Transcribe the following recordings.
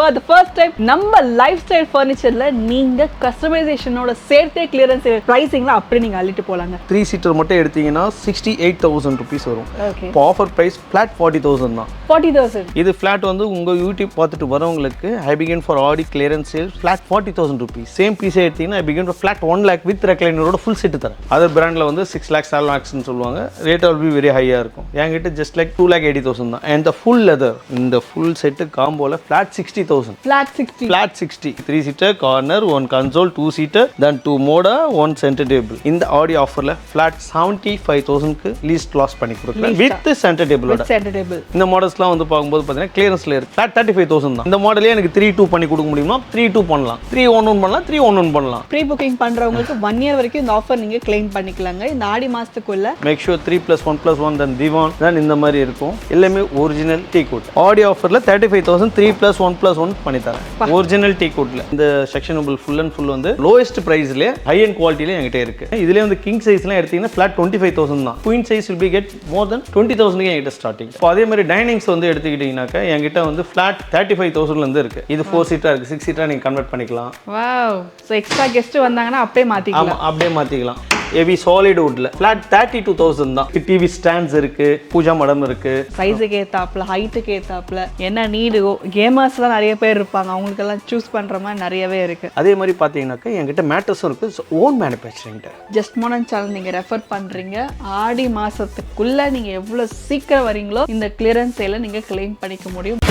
For the first time நம்ம life style ஃபர்னிச்சர்ல நீங்க கஸ்டமைசேஷனோட சேர்த்தே கிளியரன்ஸ் ப்ரைசிங்ல அப்படி நீங்க அள்ளிட்டு போலாங்க. த்ரீ சீட்டர் மட்டும் எடுத்தீங்கன்னா சிக்ஸ்டி எயிட் தௌசண்ட் ருபீஸ் வரும் இப்போ offer price flat forty thousand தான். ஃபார்ட்டி தௌசண்ட் இது ஃப்ளாட் வந்து உங்கள் யூடியூப் பார்த்துட்டு வரவங்களுக்கு I begin for Aadi clearance sale flat forty thousand rupees same பீஸே எடுத்தீங்கன்னா I begin for flat one lakh with ரெக்லைனரோட full set தரேன். அதர் பிராண்டில் வந்து சிக்ஸ் லேக்ஸ் செவன் லேக்ஸ்னு சொல்லுவாங்க. ரேட் ஆல் பி வெரி ஹையாக இருக்கும். என்கிட்ட just like two lakh eighty thousand தான். And full leather இந்த full set காம்போவில் flat sixty thousand flat sixty flat sixty three seater corner one console two seater then two Moda one centre table இந்த ஆடி ஆஃபரில் flat seventy five தௌசண்ட்க்கு least loss பண்ணி கொடுக்குறேன் with centre டேபிளோட centre table இந்த மாடல்ஸ்லாம் வந்து பார்க்கும்போது பார்த்தீங்கன்னா கிளியரன்ஸ்ல இருக்கு. ஃபிளாட் தேர்ட்டி ஃபைவ் தௌசண்ட் தான். இந்த மாடலே எனக்கு த்ரீ டூ பண்ணி கொடுக்க முடியுமா? த்ரீ டூ பண்ணலாம். த்ரீ ஒன் ஒன் பண்ணலாம் த்ரீ ஒன் ஒன் பண்ணலாம். ப்ரீ புக்கிங் பண்றவங்களுக்கு ஒன் இயர் வரைக்கும் இந்த ஆஃபர் நீங்க கிளைம் பண்ணிக்கலாங்க. இந்த ஆடி மாசத்துக்குள்ள. Make sure three plus one plus one then திவான் தென் இந்த மாதிரி இருக்கும். எல்லாமே ஒரிஜினல் டீ கோட் ஆடி ஆஃபரில் thirty five thousand three plus one plus one பண்ணி தரேன் ஒரிஜினல் டீ கோட்டில் இந்த செக்ஷனபிள் ஃபுல் அண்ட் ஃபுல் வந்து லோயஸ்ட் ப்ரைஸ்லேயே ஹை அண்ட் குவாலிட்டிலே என்கிட்ட இருக்கு. இதுலேயே வந்து கிங் சைஸ்லாம் எடுத்தீங்கன்னா ஃபிளாட் டுவெண்ட்டி ஃபைவ் தௌசண்ட் தான் queen size will be get more then twenty தௌசண்ட்க்கு என்கிட்ட ஸ்டார்டிங் இப்போ அதே மாதிரி டைனிங்ஸ் வந்து எடுத்துக்கிட்டிங்கனாக்கா என்கிட்ட வந்து ஃபிளாட் தேர்ட்டி ஃபைவ் தௌசண்ட்லேருந்து இருக்கு. இது ஃபோர் சீட்டாக இருக்குது சிக்ஸ் சீட்டாக நீங்கள் கன்வெர்ட் பண்ணிக்கலாம். வாவ் ஸோ எக்ஸ்ட்ரா கெஸ்ட் வந்தாங்கன்னா அப்படியே மாத்திக்கலாம். ஆமாம் அப்படியே மாற்றிக்கலாம் ஹெவி சாலிட் வுட்ல ஃபிளாட் தேர்ட்டி டூ தௌசண்ட் தான் டிவி ஸ்டாண்ட்ஸ் இருக்கு பூஜா மடம் இருக்கு. சைஸுக்கு ஏத்தாப்புல ஹைட்டுக்கு ஏத்தாப்புல என்ன நீடோ கேமர்ஸ்லாம் நிறைய பேர் இருப்பாங்க. அவங்களுக்கெல்லாம் சூஸ் பண்ற மாதிரி நிறையவே இருக்கு. அதே மாதிரி பார்த்தீங்கன்னாக்கா என்கிட்ட மேட்டர்ஸும் இருக்கு. ஓன் மேனுஃபேக்சரிங்கிட்ட ஜஸ்ட் மோனன் சேனல் நீங்க ரெஃபர் பண்றீங்க. ஆடி மாசத்துக்குள்ள நீங்க எவ்வளவு சீக்கிரம் வரீங்களோ இந்த கிளியரன்ஸ் சேல நீங்க கிளைம் பண்ணிக்க முடியும்.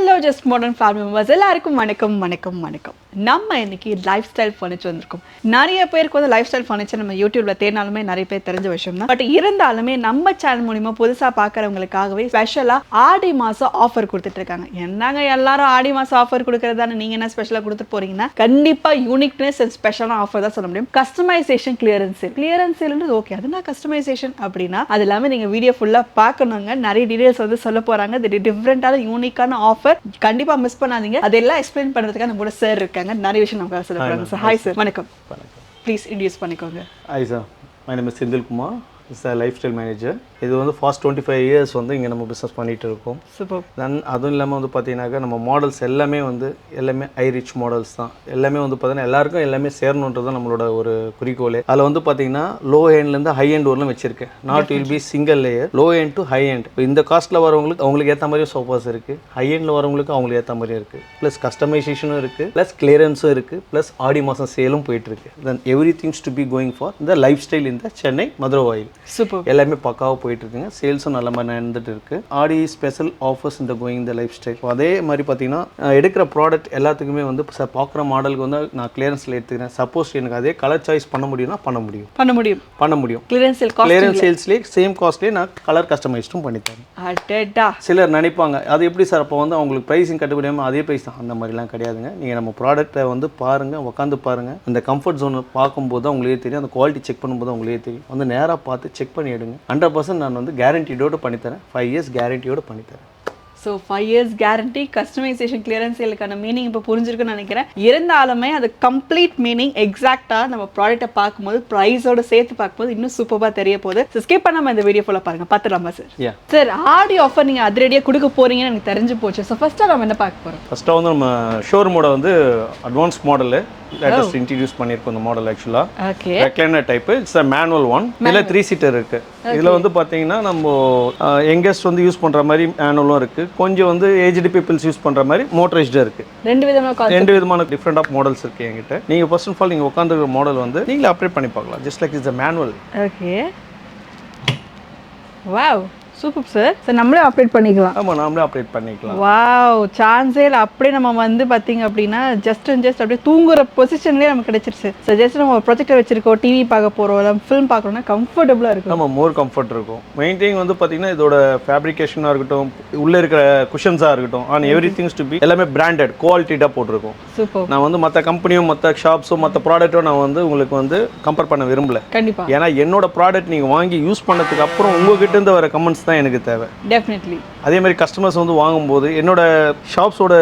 Hello just modern family members எல்லாருக்கும் வணக்கம் வணக்கம் வணக்கம். நம்ம இன்னைக்கு லைஃப் ஸ்டைல் ஃபர்னிச்சர் வந்திருக்கோம். நிறைய பேருக்கு வந்து லைஃப் ஸ்டைல் ஃபர்னிச்சர் நம்ம யூடியூப்ல தேடினாலுமே நிறைய பேர் தெரிஞ்ச விஷயம் தான். பட் இருந்தாலுமே நம்ம சேனல் மூலியமா புதுசாக பார்க்குறவங்களுக்காகவே ஸ்பெஷலாக ஆடி மாதம் ஆஃபர் கொடுத்துட்டு இருக்காங்க. என்னங்க எல்லாரும் ஆடி மாதம் ஆஃபர் கொடுக்கறதான? நீங்க என்ன ஸ்பெஷலாக கொடுத்துட்டு போறீங்கன்னா கண்டிப்பா யூனிக்னஸ் அண்ட் ஸ்பெஷலான ஆஃபர் தான் சொல்ல முடியும். கஸ்டமைசேஷன் கிளியரன்ஸ் கிளியரன்ஸ் சேல்ன்றது ஓகே அது நான் கஸ்டமைசேஷன் அப்படின்னா அது இல்லாமல் நீங்க வீடியோ ஃபுல்லா பார்க்கணுங்க. நிறைய டீடைல்ஸ் வந்து சொல்ல போறாங்க. இது டிஃப்ரெண்டான யூனிக்கான ஆஃபர் கண்டிப்பா மிஸ் பண்ணாதீங்க. அதெல்லாம் எக்ஸ்பிளைன் பண்றதுக்காக நம்ம கூட சார் இருக்காங்க. நிறைய விஷயம் நமக்கு சொல்ல போறாங்க சார் ஹாய் சார் வணக்கம். ப்ளீஸ் இன்ட்ரடியூஸ் பண்ணிக்கோங்க. I sir my name is Senthilkumar is a life style manager இது வந்து ஃபாஸ்ட் டுவெண்ட்டி ஃபைவ் இயர்ஸ் வந்து இங்கே நம்ம பிஸ்னஸ் பண்ணிகிட்டு இருக்கோம் சூப்பர் தென் அதுவும் இல்லாமல் வந்து பார்த்தீங்கன்னாக்கா நம்ம மாடல்ஸ் எல்லாமே வந்து எல்லாமே ஹை ரிச் மாடல்ஸ் தான். எல்லாமே வந்து பார்த்தீங்கன்னா எல்லாருக்கும் எல்லாமே சேரணுன்றது தான் நம்மளோட ஒரு குறிக்கோளே. அதில் வந்து பார்த்தீங்கன்னா லோ ஹேண்ட்லேருந்து ஹை ஹேண்ட் வரலும் வச்சிருக்கேன். Not will be single layer low hand to high hand இப்போ இந்த காஸ்ட்டில் வரவங்களுக்கு அவங்களுக்கு ஏற்ற மாதிரியும் சோஃபாஸ் இருக்குது ஹை ஹேண்டில் வரவங்களுக்கு அவங்களுக்கு ஏற்ற மாதிரியும் இருக்குது ப்ளஸ் கஸ்டமைசேஷனும் இருக்குது ப்ளஸ் கிளியரன்ஸும் இருக்குது ப்ளஸ் ஆடி மாதம் சேலும் போயிட்டுருக்கு then every things to be going for இந்த லைஃப் ஸ்டைல் இந்த சென்னை மதுரை வாயில் சூப்பர் எல்லாமே பக்காவாக போயிட்டு இருக்குங்க சேல்ஸும் நல்ல மாதிரி நடந்துட்டு இருக்கு ஆடி ஸ்பெஷல் ஆஃபர்ஸ் இந்த கோயிங் த லைஃப் ஸ்டைல். அதே மாதிரி பார்த்தீங்கன்னா எடுக்கிற ப்ராடக்ட் எல்லாத்துக்குமே வந்து சார் பார்க்குற மாடலுக்கு வந்து நான் கிளியரன்ஸில் எடுத்துக்கிறேன். சப்போஸ் எனக்கு அதே கலர் சாய்ஸ் பண்ண முடியும்னா பண்ண முடியும். பண்ண முடியும். பண்ண முடியும். கிளியரன்ஸ் சேல் காஸ்ட் கிளியரன்ஸ் சேல்ஸ்லேயே சேம் காஸ்ட்லேயே நான் கலர் கஸ்டமைஸ்டும் பண்ணித்தரேன். சிலர் நினைப்பாங்க அது எப்படி சார் அப்போ வந்து அவங்களுக்கு ப்ரைஸிங் கட்டுப்படியாமல் அதே ப்ரைஸ் தான். அந்த மாதிரிலாம் கிடையாதுங்க. நீங்கள் நம்ம ப்ராடக்ட்டை வந்து பாருங்கள் உட்காந்து பாருங்கள் அந்த கம்ஃபர்ட் ஜோனை பார்க்கும்போது தான் உங்களுக்கே தெரியும். அந்த குவாலிட்டி செக் பண்ணும்போது உங்களுக்கே தெரியும். வந்து நேராக பார்த்து செக் பண்ணி எடுங்க. ஹண்ட்ரட் பர்சன்ட் நான் வந்து கேரண்டியோடு பண்ணித்தரேன். ஃபைவ் இயர்ஸ் கேரண்டியோடு பண்ணித்தரேன். So five years guarantee customisation clearance சேலுக்கான meaning இப்போ புரிஞ்சிருக்குன்னு நினைக்கிறேன். இருந்தாலுமே அது கம்ப்ளீட் மீனிங் எக்ஸாக்டாக நம்ம ப்ராடக்ட்டை பார்க்கும்போது ப்ரைஸோட சேர்த்து பார்க்கும்போது இன்னும் சூப்பராக தெரிய போகுது. ஸோ ஸ்கிப் பண்ணாம இந்த வீடியோ ஃபுல்லாக பாருங்க. பார்த்துலாமா sir yeah sir Aadi offer நீங்கள் அதிரடியாக கொடுக்க போறீங்கன்னு எனக்கு தெரிஞ்சு போச்சு. ஸோ ஃபர்ஸ்ட்டாக நம்ம என்ன பார்க்க போகிறோம் ஃபஸ்ட்டாக வந்து நம்ம ஷோரூமோட வந்து அட்வான்ஸ் மாடலு லேட்டஸ்ட் இன்ட்ரடியூஸ் பண்ணியிருக்கோம் இந்த மாடல் ஆக்சுவலாக okay recliner type it's a manual one இதில் த்ரீ சீட்டர் இருக்கு. இதில் வந்து பார்த்தீங்கன்னா நம்ம யங்கஸ்ட் வந்து யூஸ் பண்ணுற மாதிரி மேனுவலும் இருக்கு. கொஞ்சம் வந்து ஏஜ்டு பீப்புள்ஸ் யூஸ் பண்ணுற மாதிரி மோட்டரைஸ்டாக இருக்கு. ரெண்டு விதமான ரெண்டு விதமான டிஃப்ரெண்ட் ஆஃப் மாடல்ஸ் இருக்கு என்கிட்ட. நீங்கள் ஃபர்ஸ்ட் ஆஃப் ஆல் நீங்கள் உட்காந்துருக்க மாடல் வந்து நீங்களே அப்டேட் பண்ணி பார்க்கலாம். Just like it's a manual okay wow super sir sir நம்மளே அப்டேட் பண்ணிக்கலாம். ஆமாம் நாமளே அப்டேட் பண்ணிக்கலாம். வாவ் சான்ஸே இல்லை. அப்படியே நம்ம வந்து பார்த்தீங்க அப்படின்னா ஜஸ்ட் அண்ட் ஜஸ்ட் அப்படியே தூங்குற பொசிஷன்லேயே நமக்கு கிடைச்சிருச்சு. ஸோ ஜஸ்ட் நம்ம ப்ரொஜெக்டர் வச்சிருக்கோம் டிவி பார்க்க போகிறோம் இல்லை ஃபிலிம் பார்க்கணும்னா கம்ஃபர்டபுளாக இருக்கும். நம்ம மோர் கம்ஃபர்ட் இருக்கும். மெயின் திங் வந்து பார்த்தீங்கன்னா இதோட ஃபேப்ரிகேஷனாக இருக்கட்டும் உள்ளே இருக்கிற குஷன்ஸாக இருக்கட்டும் on every things to be எல்லாமே பிராண்டட் குவாலிட்டியாக போட்டிருக்கும். சூப்பர் நான் வந்து மற்ற கம்பெனியும் மற்ற ஷாப்ஸும் மற்ற ப்ராடக்ட்டும் நான் வந்து உங்களுக்கு வந்து கம்பேர் பண்ண விரும்பல. கண்டிப்பா. ஏன்னா என்னோட ப்ராடக்ட் நீங்கள் வாங்கி யூஸ் பண்ணதுக்கு அப்புறம் உங்ககிட்ட இருந்து வர கமெண்ட்ஸ் தான் எனக்கு தேவை. டெஃபினெட்லி அதே மாதிரி கஸ்டமர்ஸ் வந்து வாங்கும்போது என்னோட ஷாப்ஸோட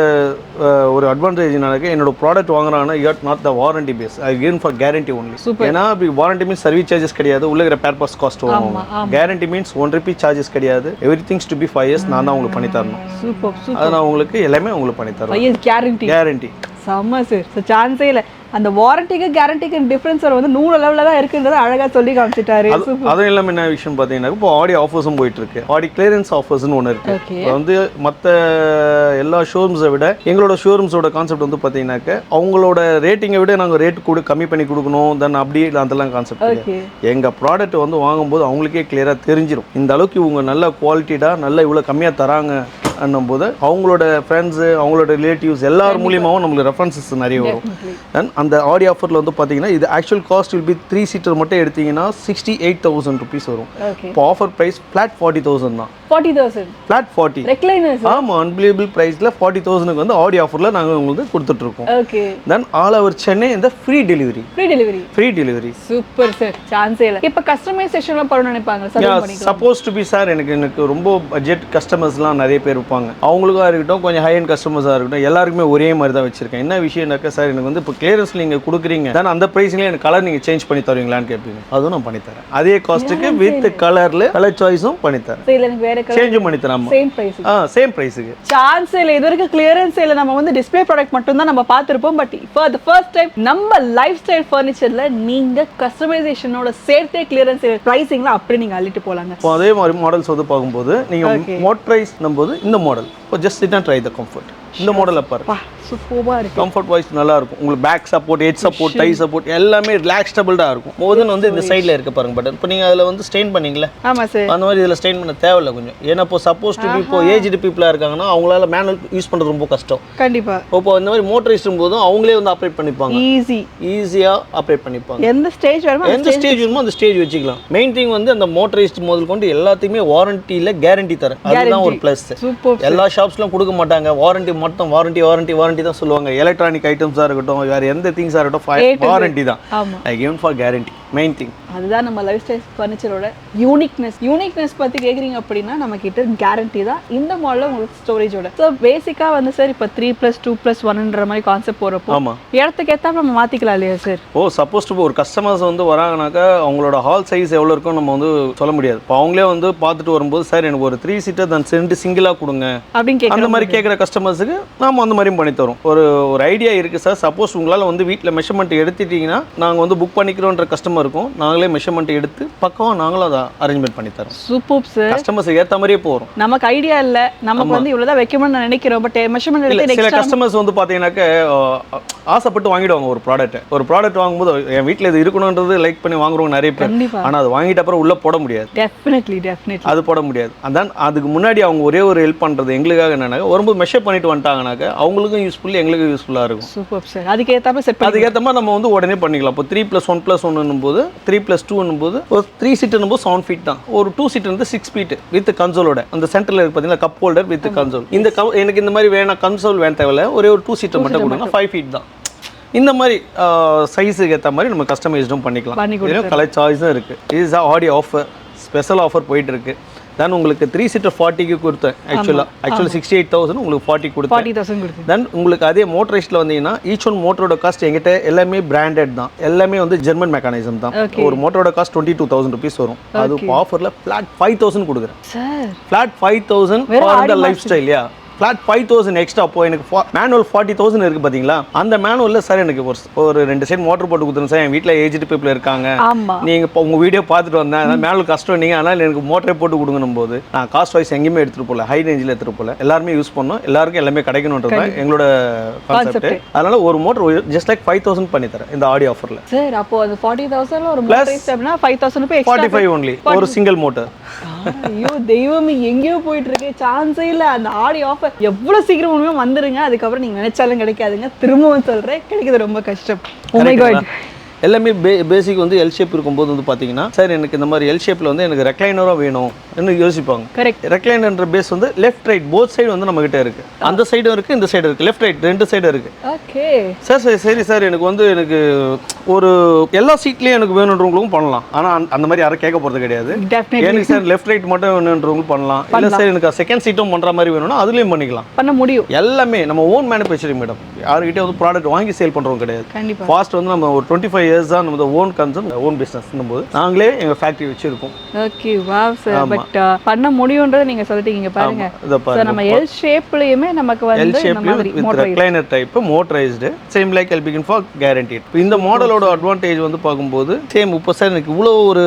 ஒரு அட்வான்டேஜ் என்னன்னாக்க என்னோட product வாங்குறாங்கன்னா you'd not the warranty base I given for guarantee only ஏன்னா அப்படி வாரண்டி மீன்ஸ் சர்வீஸ் சார்ஜஸ் கிடையாது. உள்ள இருக்கிற பேர் பாஸ் காஸ்ட் வரும் guarantee means one rupee charges கிடையாது. Every things to be five years நான் தான் உங்களுக்கு பண்ணி தரணும். சூப்பர் சூப்பர் அது நான் உங்களுக்கு எல்லாமே உங்களுக்கு பண்ணி தரேன் கேரண்டி கேரண்டி செம்ம சார் சான்ஸே இல்லை. அந்த வாரண்டிக்கு கேரண்டிக்கு டிஃப்ரென்ஸ் வந்து நூறு லெவலில் தான் இருக்குன்றதை அழகாக சொல்லி காமிச்சிட்டாரு அது அதுவும் இல்லாமல் என்ன விஷயம் பார்த்தீங்கன்னா இப்போ ஆடி ஆஃபர்ஸும் போயிட்டு இருக்கு ஆடி கிளியரன்ஸ் ஆஃபர்ஸ்னு ஒன்று இருக்கு. வந்து மற்ற எல்லா ஷோரூம்ஸை விட எங்களோட ஷோரூம்ஸோட கான்செப்ட் வந்து பார்த்தீங்கன்னாக்க அவங்களோட ரேட்டிங்கை விட நாங்கள் ரேட் கொடு கம்மி பண்ணி கொடுக்கணும் தென் அப்படி அதெல்லாம் கான்செப்ட் எங்கள் ப்ராடக்ட் வந்து வாங்கும்போது அவங்களுக்கே கிளியராக தெரிஞ்சிடும் இந்த அளவுக்கு இவங்க நல்ல குவாலிட்டிடாக நல்ல இவ்வளோ கம்மியாக தராங்க போது அவங்களோட ஃப்ரெண்ட்ஸு அவங்களோட ரிலேட்டிவ்ஸ் எல்லார் மூலியமாகவும் நம்மளுக்கு ரெஃபரன்சஸ் நிறைய வரும். தென் அந்த ஆடி ஆஃபரில் வந்து பார்த்தீங்கன்னா இது actual cost will be three seater மட்டும் எடுத்தீங்கன்னா சிக்ஸ்டி எயிட் தௌசண்ட் ருபீஸ் வரும் இப்போ offer price flat forty thousand தான். ஃபார்ட்டி தௌசண்ட் ஃப்ளாட் ஃபார்ட்டி ஆமாம் அன்பிலியபிள் ப்ரைஸில் ஃபார்ட்டி தௌசண்ட்க்கு வந்து ஆடி ஆஃபரில் நாங்கள் உங்களுக்கு கொடுத்துட்ருக்கோம் okay then all over Chennai இந்த free delivery free delivery free delivery super sir சான்ஸே இல்லை. இப்போ கஸ்டமைசேஷன்லாம் பண்ண நினைப்பாங்க சப்போஸ் டு பி சார் எனக்கு எனக்கு ரொம்ப பட்ஜெட் கஸ்டமர்ஸ்லாம் நிறைய பேர் இருப்பாங்க அவங்களுக்கா இருக்கட்டும் கொஞ்சம் ஹை அண்ட் கஸ்டமர்ஸாக இருக்கட்டும் எல்லாருக்குமே ஒரே மாதிரி தான் வச்சிருக்கேன். என்ன விஷயம்னாக்கா சார் எனக்கு வந்து இப்போ கிளியரன்ஸ் நீங்கள் கொடுக்குறீங்க. தான் அந்த ப்ரைஸ்லேயே எனக்கு கலர் நீங்கள் சேஞ்ச் பண்ணி தருவீங்களான்னு கேட்பீங்க அதுவும் நான் பண்ணித்தரேன் அதே காஸ்ட்டுக்கு வித் கலரில் கலர் சாய்ஸும் பண்ணித்தரேன் வேற சேஞ்சும் பண்ணித்தரேன் ஆமாம் சேம் ப்ரைஸ் ஆ சேம் ப்ரைஸுக்கு சான்ஸ் இல்லை இது வரைக்கும் கிளியரன்ஸ் இல்லை. நம்ம வந்து டிஸ்ப்ளே ப்ராடக்ட் மட்டும் தான் நம்ம பார்த்துருப்போம். But for the first time நம்ம லைஃப் ஸ்டைல் ஃபர்னிச்சரில் நீங்கள் கஸ்டமைசேஷனோட சேர்த்தே கிளியரன்ஸ் ப்ரைஸிங்லாம் அப்படி நீங்கள் அள்ளிட்டு போகலாங்க இப்போ அதே மாதிரி மாடல்ஸ் வந்து பார்க்கும்போது நீங்கள் மோட்டரைஸ் போது இந்த model. So just sit and try the comfort. இந்த மாடலை பாருங்க பா சூப்பராக இருக்கு. கம்ஃபர்ட் வாய்ஸ் நல்லா இருக்கும் உங்களுக்கு back support head support thigh support எல்லாமே ரிலாக்ஸ்டபிள்டாக இருக்கும். மோதன் வந்து இந்த சைடில் இருக்க பாருங்க பட்டன் இப்போ நீங்கள் அதில் வந்து ஸ்டெயின் பண்ணீங்களே? ஆமாம் சார் அந்த மாதிரி இதில் ஸ்டெயின் பண்ண தேவையில்ல கொஞ்சம். ஏன்னா இப்போ சப்போஸ் டு இப்போ ஏஜ்டு பீப்புளாக இருக்காங்கன்னா அவங்களால மேனுவல் யூஸ் பண்ணுறது ரொம்ப கஷ்டம். கண்டிப்பாக இப்போ இந்த மாதிரி மோட்டரைஸ்டும் போதும் அவங்களே வந்து ஆப்ரேட் பண்ணிப்பாங்க. ஈஸி ஈஸியாக ஆப்ரேட் பண்ணிப்பாங்க. எந்த ஸ்டேஜ் வேணுமோ எந்த ஸ்டேஜ் வேணுமோ அந்த ஸ்டேஜ் வச்சுக்கலாம். மெயின் திங் வந்து அந்த மோட்டரைஸ்ட் முதல் கொண்டு எல்லாத்தையுமே வாரண்டியில் கேரண்டி தரேன். அதுதான் ஒரு ப்ளஸ் எல்லா ஷாப்ஸ்லாம் கொடுக்க மாட்டாங்க. வாரண்டி மட்டும் வாரண்டி வாரண்டி வாரண்டி தான் சொல்லுவாங்க. எலக்ட்ரானிக் ஐட்டம்ஸாக இருக்கட்டும் வேறு எந்த திங்ஸாக இருக்கட்டும் வாரண்டி தான். I given for guarantee main thing அதுதான் நம்ம லைஃப் ஸ்டைல் ஃபர்னிச்சரோட யூனிக்னஸ் யூனிக்னஸ் பற்றி கேட்குறீங்க அப்படின்னா நம்ம கிட்ட கேரண்டி தான் இந்த மாடலில் உங்களுக்கு ஸ்டோரேஜோட ஸோ பேசிக்காக வந்து சார் இப்போ த்ரீ ப்ளஸ் டூ ப்ளஸ் ஒன்ன்ற மாதிரி கான்செப்ட் போகிறப்போ ஆமாம் இடத்துக்கு ஏற்றாம நம்ம மாற்றிக்கலாம் இல்லையா சார் ஓ சப்போஸ் டு ஒரு கஸ்டமர்ஸ் வந்து வராங்கனாக்கா அவங்களோட ஹால் சைஸ் எவ்வளோ இருக்கும் நம்ம வந்து சொல்ல முடியாது. இப்போ அவங்களே வந்து பார்த்துட்டு வரும்போது சார் எனக்கு ஒரு த்ரீ சீட்டர் தான் ரெண்டு சிங்கிளாக கொடுங்க. அப்படின்னு கேட்குறேன் அந்த மாதிரி கேட்குற கஸ்டமர்ஸுக்கு நாம அந்த மாதிரியும் பண்ணி தரோம் ஒரு ஒரு ஐடியா இருக்குது சார் சப்போஸ் உங்களால் வந்து வீட்டில் மெஷர்மெண்ட் எடுத்துட்டீங்கன்னா நாங்கள் வந்து புக் பண்ணிக்கிறோன்ற கஸ்டமர் இருக்கும். நாங்களே மெஷர்மெண்ட் எடுத்து பக்கமாக நாங்களும் அதை அரேஞ்ச்மெண்ட் பண்ணி தரோம். சூப்பர் சார் கஸ்டமர்ஸ் ஏற்ற மாதிரியே போகிறோம் நமக்கு ஐடியா இல்லை. நமக்கு வந்து இவ்வளோதான் வைக்கணும்னு நான் நினைக்கிறோம். பட் மெஷர்மெண்ட் எடுத்து சில கஸ்டமர்ஸ் வந்து பாத்தீங்கன்னாக்க அஹ், ஆசைப்பட்டு வாங்கிடுவாங்க ஒரு ப்ராடக்ட் ஒரு ப்ராடக்ட் வாங்கும்போது என் வீட்ல இது இருக்கணுன்றது லைக் பண்ணி வாங்குறவங்க நிறைய பேர். கண்டிப்பா. ஆனா அது வாங்கிட்ட அப்புறம் உள்ள போட முடியாது. டெஃபினெட்லி டெஃபினெட்லி அது போட முடியாது. அதான் அதுக்கு முன்னாடி அவங்க ஒரே ஒரு ஹெல்ப் பண்றது எங்களுக்காக என்னன்னா வரும்போது மெஷர் பண்ணிட்டு வந்துட்டாங்கனாக்க அவங்களுக்கும் யூஸ்ஃபுல் எங்களுக்கும் யூஸ்ஃபுல்லா இருக்கும். சூப்பர் சார் அதுக்கு ஏற்றாம செட் அதுக்கேற்ற மாதிரி நம்ம வந்து உடனே பண்ணிக்கலாம். இப்போ த்ரீ ப்ளஸ் ஒன் ப்ளஸ் ஒன்னும் போது த்ரீ ப்ளஸ் டூன்னும் போது ஒரு த்ரீ சீட்டுன்னும் போது செவன் ஃபீட் தான். ஒரு டூ சீட் வந்து சிக்ஸ் ஃபீட் வித் கன்சோலோட அந்த சென்டரில் இருக்கு பார்த்தீங்கன்னா கப் ஹோல்டர் வித் கன்சோல் இந்த எனக்கு இந்த மாதிரி வேணாம் கன்சோல் வேணும் தேவையில்ல. ஒரே ஒரு டூ சீட்டர் மட்டும் கொடுங்க ஃபைவ் ஃபீட் தான். இந்த மாதிரி சைஸுக்கு ஏற்ற மாதிரி நம்ம கஸ்டமைஸ்டும் பண்ணிக்கலாம். கலர் சாய்ஸும் இருக்குது இது ஆடி ஆஃபர் ஸ்பெஷல் ஆஃபர் போயிட்டு இருக்கு. தென் உங்களுக்கு த்ரீ சீட்டர் ஃபார்ட்டிக்கு கொடுத்தேன் ஆக்சுவலாக ஆக்சுவலாக சிக்ஸ்டி எயிட் தௌசண்ட் உங்களுக்கு ஃபார்ட்டி கொடுத்தேன். தென் உங்களுக்கு அதே மோட்டரைஸ்டில் வந்தீங்கன்னா ஈச் ஒன் மோட்டரோட காஸ்ட் எங்கிட்ட எல்லாமே பிராண்டட் தான். எல்லாமே வந்து ஜெர்மன் மெக்கானிசம் தான். ஒரு மோட்டரோட cost twenty two thousand rupees வரும். அது ஆஃபரில் ஃப்ளாட் ஃபைவ் தௌசண்ட் கொடுக்குறேன். Flat five thousand for life ஸ்டைல்யா flat five thousand extra அப்போ எனக்கு மேனுவல் ஃபார்ட்டி தௌசண்ட் இருக்குது பார்த்தீங்களா அந்த மேனுவலில் சார் எனக்கு ஒரு ஒரு ரெண்டு சைடு மோட்டர் போட்டு கொடுத்துருங்க சார் என் வீட்டில் ஏஜ்டு பீப்புள் இருக்காங்க. ஆமா. நீங்கள் இப்போ உங்கள் வீடியோ பார்த்துட்டு வந்தேன் அதனால் மேனுவல் கஷ்டம் நீங்கள் அதனால் எனக்கு மோட்டரே போட்டு கொடுங்கணும் போது நான் காஸ்ட் வைஸ் எங்கேயுமே எடுத்துகிட்டு போகல. ஹை ரேஞ்சில் எடுத்துகிட்டு போகல. எல்லாருமே யூஸ் பண்ணோம். எல்லாருக்கும் எல்லாமே கிடைக்கணுன்றது எங்களோட கான்செப்ட் அதனால ஒரு motor just like five thousand பண்ணி தரேன் இந்த ஆடி ஆஃபரில் சார் அப்போ அந்த ஃபார்ட்டி தௌசண்ட்ல ஒரு அப்படின்னா ஃபைவ் தௌசண்ட் ஃபைவ் ஒன்லி ஒரு சிங்கிள் மோட்டர் ஐயோ தெய்வமே எங்கேயோ போயிட்டு இருக்கு சான்ஸே இல்ல. அந்த ஆடி ஆஃபர் எவ்வளவு சீக்கிரம் உண்மையா வந்துருங்க. அதுக்கப்புறம் நீங்க நினைச்சாலும் கிடைக்காதுங்க. திரும்பவும் சொல்றேன். கிடைக்கிறது ரொம்ப கஷ்டம். Oh ஓ மை காட் எல்லாமே பே பேசிக் வந்து எல் ஷேப் இருக்கும்போது வந்து பார்த்தீங்கன்னா சார் எனக்கு இந்த மாதிரி எல் ஷேப்பில் வந்து எனக்கு ரெக்ளைனராக வேணும் யோசிப்பாங்க. கரெக்ட் ரெக்ளைனர்ன்ற பேஸ் வந்து லெஃப்ட் ரைட் போத் சைடு வந்து நம்ம கிட்ட இருக்கு. அந்த சைடும் இருக்கு இந்த சைடு இருக்கு. லெஃப்ட் ரைட் ரெண்டு சைடு இருக்கு. ஓகே சார் சரி சரி சார் எனக்கு வந்து எனக்கு ஒரு எல்லா சீட்லேயும் எனக்கு வேணுன்றவங்களுக்கும் பண்ணலாம். ஆனால் அந்த மாதிரி யாரும் கேட்க போகிறது கிடையாது. எனக்கு சார் லெஃப்ட் ரைட் மட்டும் வேணுன்றவங்களும் பண்ணலாம். இல்லை சார் எனக்கு செகண்ட் சீட்டும் பண்ணுற மாதிரி வேணும்னா அதுலேயும் பண்ணிக்கலாம். பண்ண முடியும். எல்லாமே நம்ம ஓன் மேனுஃபேக்சரிங் மேடம் யாருக்கிட்டே வந்து ப்ராடக்ட் வாங்கி சேல் பண்ணுறவங்க கிடையாது. ஃபாஸ்ட் வந்து நம்ம ஒரு டுவெண்ட்டி ஃபைவ் இயர்ஸ் தான் நம்ம ஓன் கன்சர்ன் ஓன் பிஸ்னஸ் போது நாங்களே எங்கள் ஃபேக்ட்ரி வச்சுருக்கோம். ஓகே வாவ் சார் பட் பண்ண முடியும்ன்றதை நீங்க சொல்லிட்டீங்க பாருங்க. பாருங்க. நம்ம எல் ஷேப்லயுமே நமக்கு எல் வந்து மாதிரி ஷேப்லையும் with recliner type motorised same like L begin for guaranteed இந்த மாடலோட அட்வான்டேஜ் வந்து பார்க்கும்போது சேம் இப்போ சார் எனக்கு இவ்வளோ ஒரு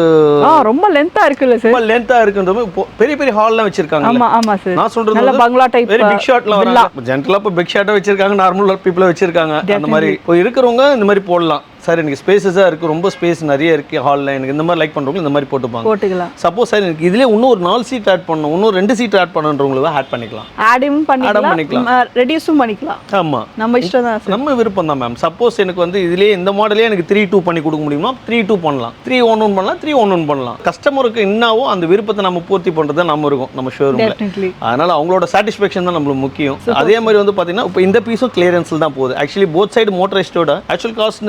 ரொம்ப லென்த்தா இருக்குல்ல சார் ரொம்ப லென்த்தாக இருக்குன்ற பெரிய பெரிய ஹால்லாம் வச்சிருக்காங்க ஆமா ஆமா சார் நான் சொல்றது நல்ல பங்களா டைப் வெரி பிக் ஷாட்ல வராங்க. ஜென்ரலா இப்போ பிக் ஷாட்டா வச்சிருக்காங்க நார்மல் பீப்புள வச்சிருக்காங்க. அந்த மாதிரி இப்போ இருக்கிறவங்க இந்த மாதிரி போடலாம். சார் எனக்கு ஸ்பேசஸாக இருக்குது ரொம்ப ஸ்பேஸ் நிறைய இருக்குது ஹாலில் எனக்கு இந்த மாதிரி லைக் பண்ணுறவங்க இந்த மாதிரி போட்டுப்பாங்க. போட்டுக்கலாம். சப்போஸ் சார் எனக்கு இதுலேயே இன்னும் ஒரு நாலு சீட் ஆட் பண்ணணும். இன்னும் ரெண்டு சீட் ஆட் பண்ணணுன்றவங்களுக்கு ஆட் பண்ணிக்கலாம். ஆடும் பண்ணிக்கலாம். பண்ணிக்கலாம். ரெடியூஸும் பண்ணிக்கலாம். ஆமாம் நம்ம இஷ்டம் தான் நம்ம விருப்பம் தான் மேம் சப்போஸ் எனக்கு வந்து இதுலேயே இந்த மாடலே எனக்கு த்ரீ டூ பண்ணி கொடுக்க முடியுமா? த்ரீ டூ பண்ணலாம். த்ரீ ஒன் ஒன் பண்ணலாம். த்ரீ ஒன் ஒன் பண்ணலாம். கஸ்டமருக்கு என்னவோ அந்த விருப்பத்தை நம்ம பூர்த்தி பண்ணுறது நம்ம இருக்கும் நம்ம ஷோரூமில் அதனால அவங்களோட சாட்டிஸ்ஃபேக்ஷன் தான் நம்மளுக்கு முக்கியம். அதே மாதிரி வந்து பார்த்தீங்கன்னா இப்போ இந்த பீஸும் கிளியரன்ஸில் தான் போகுது. Actually both side மோட்டரைஸ்டோட actual cost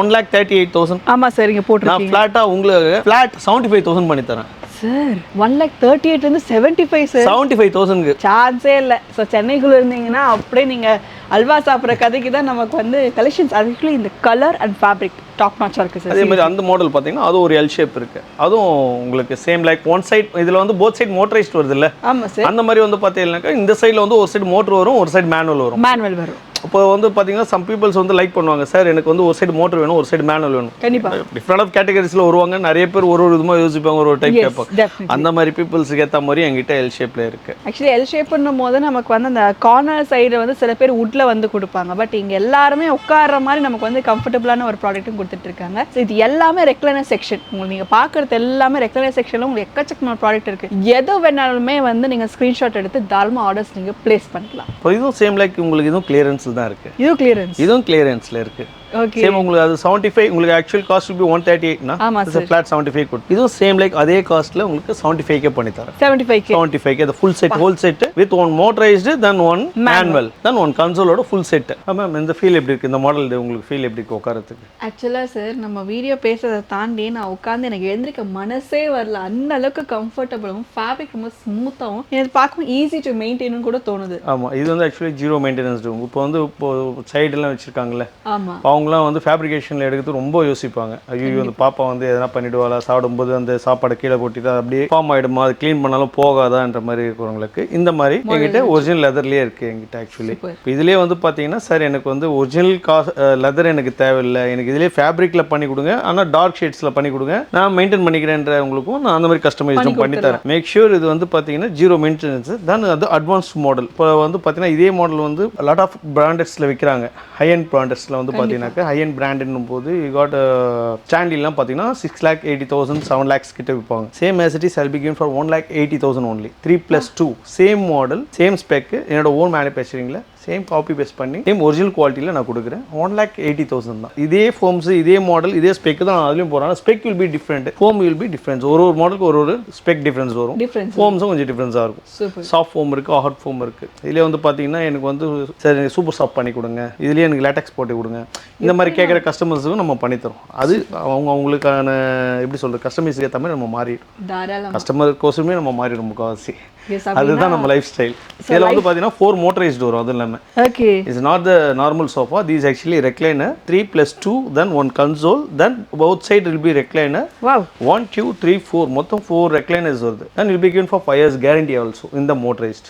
one lakh thirty eight thousand ஆமா சார் இங்க நான் போட்டிருக்கீங்க. ஃப்ளாட்டாக உங்களுக்கு ஃப்ளாட் செவன்ட்டி ஃபைவ் தௌசண்ட் பண்ணி தரேன். சார் ஒன் லேக் தேர்ட்டி எயிட்ல இருந்து seventy five sir seventy five தௌசண்ட்க்கு சான்ஸே இல்லை. ஸோ சென்னைக்குள்ள இருந்தீங்கன்னா அப்படியே நீங்க அல்வா சாப்பிட்ற கதைக்கு தான் நமக்கு வந்து கலெக்ஷன்ஸ் ஆக்சுவலி இந்த கலர் அண்ட் ஃபேப்ரிக் டாப் நாச்சா இருக்கு சார் அதே மாதிரி அந்த மாடல் பார்த்தீங்கன்னா அது ஒரு எல் ஷேப் இருக்கு. அதுவும் உங்களுக்கு சேம் லைக் ஒன் சைட் இதில் வந்து போத் சைடு மோட்டரைஸ்ட் வருது இல்ல ஆமா சார் அந்த மாதிரி வந்து பார்த்தீங்கன்னாக்கா இந்த சைடில் வந்து ஒரு சைடு மோட்டர் வரும் ஒரு சைடு மேனுவல் வரும். மேனுவல் வரும். இப்போ வந்து பார்த்தீங்கன்னா சம் பீப்பிள்ஸ் வந்து லைக் பண்ணுவாங்க. சார் எனக்கு வந்து ஒரு சைடு மோட்டர் வேணும் ஒரு சைடு மேனுவல் வேணும். கண்டிப்பா. டிஃப்ரெண்ட் ஆஃப் கேட்டகரிஸில் வருவாங்க. நிறைய பேர் ஒரு ஒரு விதமாக யோசிப்பாங்க ஒரு ஒரு டைப் கேட்பாங்க. அந்த மாதிரி பீப்புள்ஸுக்கு ஏற்ற மாதிரி எங்கிட்ட எல் ஷேப்பில் இருக்கு. ஆக்சுவலி எல் ஷேப்னும் போது நமக்கு வந்து அந்த கார்னர் சைடு வந்து சில பேர் வுட்ல வந்து கொடுப்பாங்க. பட் இங்க எல்லாருமே உட்கார்ற மாதிரி நமக்கு வந்து கம்ஃபர்டபுளான ஒரு ப்ராடக்ட்டும் So, இது எல்லாமே ரெக்லைனர் செக்ஷன் உங்களுக்கு நீங்க பாக்குறது எல்லாமே ரெக்லைனர் செக்ஷன்ல உங்களுக்கு எக்கச்சக்கமான ப்ராடக்ட் இருக்கு. எது வேணாலுமே வந்து நீங்க ஸ்கிரீன்ஷாட் எடுத்து தாராளமா ஆர்டர்ஸ் நீங்க பிளேஸ் பண்ணிக்கலாம். இப்போ இதுவும் சேம் லைக் உங்களுக்கு இதுவும் கிளியரன்ஸில் தான் இருக்கு. இது கிளியரன்ஸ் இதுவும் கிளியரன்ஸில் இருக்கு. ஓகே சேம் உங்களுக்கு அது செவன்ட்டி ஃபைவ் உங்களுக்கு actual cost be one thirty எயிட்னா ஆமா ஃபிளாட் செவன்ட்டி ஃபைவ் கொடுத்து இதுவும் சேம் லைக் அதே காஸ்ட்டில் உங்களுக்கு செவன்ட்டி ஃபைவ்க்கே பண்ணி தரேன் செவன்டி ஃபைவ் செவன்ட்டி ஃபைவ் அந்த full set whole set with one motorised then one manual then one கன்சோலோட full set ma'am இந்த ஃபீல் எப்படி இருக்கு? இந்த மாடல் உங்களுக்கு ஃபீல் எப்படி இருக்கு உட்காரத்துக்கு ஆக்சுவலாக சார் நம்ம வீடியோ பேசுறதை தாண்டி நான் உட்காந்து எனக்கு எழுந்திருக்க மனசே வரல. அந்த அளவுக்கு கம்ஃபர்டபுளும் ஃபேப்ரிக் ரொம்ப ஸ்மூத்தாகவும் எனக்கு பார்க்கும் ஈஸி டு மெயின்டைனும் கூட தோணுது. ஆமாம் இது வந்து ஆக்சுவலி ஜீரோ மெயின்டெனன்ஸ் இப்போ வந்து இப்போ சைடெல்லாம் வச்சுருக்காங்கல்ல? ஆமா. அவங்களாம் வந்து ஃபேப்ரிகேஷனில் எடுக்கிறது ரொம்ப யோசிப்பாங்க. ஐயோ அந்த பாப்பா வந்து எதனா பண்ணிடுவாளா? சாப்பிடும்போது அந்த சாப்பாடை கீழே கொட்டிட்டு அப்படியே ஃபார்ம் ஆகிடுமா அது க்ளீன் பண்ணாலும் போகாதான்ற மாதிரி இருக்கிறவங்களுக்கு இந்த மாதிரி எங்கிட்ட ஒரிஜினல் லெதர்லேயே இருக்குது எங்கிட்ட ஆக்சுவலி. இப்போ இதுலேயே வந்து பார்த்தீங்கன்னா சார் எனக்கு வந்து ஒரிஜினல் காஸ் லெதர் எனக்கு தேவையில்லை. எனக்கு இதுலேயே ஃபேப்ரிக்கில் பண்ணி கொடுங்க. ஆனால் டார்க் ஷேட்ஸில் பண்ணி கொடுங்க. நான் மெயின்டைன் பண்ணிக்கிறேன்றவங்களுக்கும் நான் அந்த மாதிரி கஸ்டமைஸும் பண்ணி தரேன். மேக் ஷூர் இது வந்து பார்த்தீங்கன்னா ஜீரோ மெயின்டெனன்ஸ் தான் அது அட்வான்ஸ் மாடல் இப்போ வந்து பார்த்தீங்கன்னா இதே மாடல் வந்து லாட் ஆஃப் பிராண்டட்ஸில் விற்கிறாங்க ஹை அண்ட் பிராண்டட்ஸில் வந்து பார்த்தீங்கன்னாக்கா ஹை அண்ட் போது காட் ஸ்டாண்டிலாம் பார்த்தீங்கன்னா six lakh eighty thousand seven lakhs கிட்ட விற்பாங்க same as sell begin for one lakh eighty thousand only three plus two same model same spec என்னோட ஓன் மேனுஃபேக்சரிங்கில் சேம் காப்பி பேஸ்ட் பண்ணி சேம் ஒரிஜினல் குவாலிட்டியில் நான் கொடுக்குறேன். ஒன் லேக் எயிட்டி தௌசண்ட் தான். இதே ஃபோம்ஸ் இதே மாடல் இதே ஸ்பெக் தான் நான் அதுலேயும் போகிறேன் spec will be different foam will be difference ஒரு ஒரு மாடலுக்கு ஒரு ஒரு ஸ்பெக் டிஃப்ரென்ஸ் வரும். ஃபோம்ஸும் கொஞ்சம் டிஃப்ரென்ஸாக இருக்கும். சாஃப்ட் ஃபோம் இருக்குது ஹாட் ஃபோம் இருக்குது இதுலேயே வந்து பார்த்தீங்கன்னா எனக்கு வந்து சரி சூப்பர் சாஃப்ட் பண்ணி கொடுங்க. இதுலேயே எனக்கு லேட்டக்ஸ் போட்டு கொடுங்க. இந்த மாதிரி கேட்குற கஸ்டமர்ஸுக்கும் நம்ம பண்ணித்தரோம் அது அவங்க அவங்களுக்கான எப்படி சொல்கிறது கஸ்டமர்ஸ்க்கு ஏற்ற மாதிரி நம்ம மாறிடும். தாராளம். கஸ்டமருக்கோசமே நம்ம மாறிடும் முக்கால்வாசி அதுதான் நம்ம லைஃப் ஸ்டைல் இதில் வந்து பார்த்தீங்கன்னா ஃபோர் மோட்டரைஸ்டு வரும் அதுவும் இல்லாமல் okay is not the normal sofa these actually recliner three plus two then one console then both side will be recliner one two three four மொத்தம் ஃபோர் ரெக்லைனர்ஸ் வருது. And will be given for five years guarantee also இந்த motorised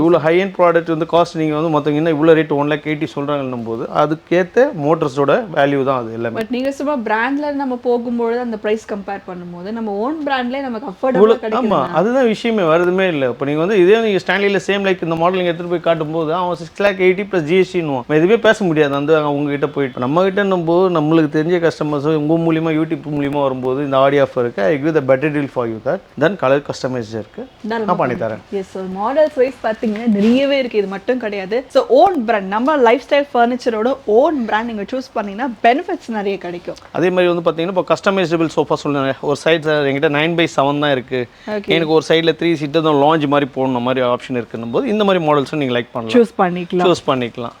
இவ்வளோ high and product வந்து cost நீங்கள் வந்து மொத்தம் இவ்வளோ rate one lakh eighty சொல்கிறாங்கன்னும் போது அதுக்கேற்ற மோட்டர்ஸோட வேல்யூ தான் அது எல்லாமே. பட் நீங்க சும்மா பிராண்ட்ல நம்ம போகும்பொழுது அந்த பிரைஸ் கம்பேர் பண்ணும்போது நம்ம ஓன் பிராண்ட்லயே நமக்கு அஃபோர்டபுளா ஆமாம் அதுதான் விஷயமே வருதுமே இல்லை. இல்லை. இப்போ நீங்கள் வந்து இதே நீங்கள் ஸ்டான்லியில் சேம் லைக் இந்த மாடல் நீங்கள் எடுத்துகிட்டு போய் காட்டும்போது அவன் சிக்ஸ் லேக் எயிட்டி ப்ளஸ் ஜிஎஸ்டின்னு எதுவுமே பேச முடியாது. அந்த உங்ககிட்ட போயிட்டு. நம்ம கிட்ட போது நம்மளுக்கு தெரிஞ்ச கஸ்டமர்ஸ் உங்கள் மூலியமாக யூடியூப் மூலியமாக வரும்போது இந்த ஆடி ஆஃபர் இருக்குது I give the better deal for you that then colour customise இருக்குது நான் பண்ணி தரேன் எஸ் ஸோ மாடல்ஸ் வைஸ் பார்த்தீங்கன்னா நிறையவே இருக்குது இது மட்டும் கிடையாது. ஸோ ஓன் பிராண்ட் நம்ம லைஃப் ஸ்டைல் ஃபர்னிச்சரோட ஓன் பிராண்ட் நீங்கள் சூஸ் பண்ணீங்கன்னா பெனிஃபிட்ஸ் நிறைய கிடைக்கும். அதே மாதிரி வந்து பார்த்தீங்கன்னா இப்போ கஸ்டமைசபிள் சோஃபா சொல்லுங்க ஒரு சைடு என்கிட்ட நைன் பை செவன் தான் இருக்குது Okay. எனக்கு ஒரு சைடில் த்ரீ சீட்டு தான் லாஞ்ச் மாதிரி போடணும் மாதிரி ஆப்ஷன் இருக்குன்னும் போது இந்த மாதிரி மாடல்ஸும் நீங்கள் லைக் பண்ணலாம். சூஸ் பண்ணிக்கலாம். சூஸ் பண்ணிக்கலாம்.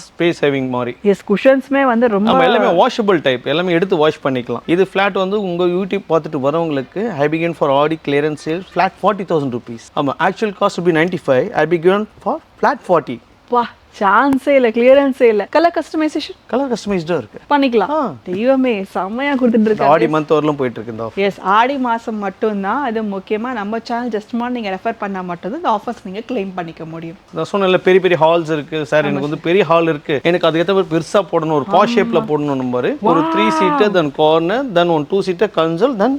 ஸ்பேஸ் சேவிங் மாதிரி. எஸ் குஷன்ஸ்மே வந்து ரொம்ப நம்ம எல்லாமே வாஷபிள் டைப் எல்லாமே எடுத்து வாஷ் பண்ணிக்கலாம். இது ஃப்ளாட் வந்து உங்கள் யூடியூப் பார்த்துட்டு வரவங்களுக்கு I begin for Aadi clearance sale flat forty thousand rupees ஆமாம் actual cost be ninety five I begin for flat forty வா சான்ஸே இல்லை கிளியரன்ஸே இல்லை. கலர் கஸ்டமைசேஷன் கலர் கஸ்டமைஸ்டாக இருக்குது பண்ணிக்கலாம். தெய்வமே செம்மையா கொடுத்துட்டு இருக்காங்க ஆடி மந்த் வரலும் போயிட்டு இருக்கு. எஸ் ஆடி மாசம் மட்டும்தான். அது முக்கியமா நம்ம சேனல் ஜஸ்ட் மாதிரி நீங்க ரெஃபர் பண்ணா மட்டும்தான் இந்த ஆஃபர்ஸ் நீங்க claim பண்ணிக்க முடியும். நான் சொன்னேன்ல பெரிய பெரிய ஹால்ஸ் இருக்கு. சார் எனக்கு வந்து பெரிய ஹால் இருக்கு. எனக்கு அதுக்கேற்ற மாதிரி பெருசா போடணும். ஒரு பாஷ் ஷேப்ல போடணும் பாரு ஒரு three seater then corner then one two seater console then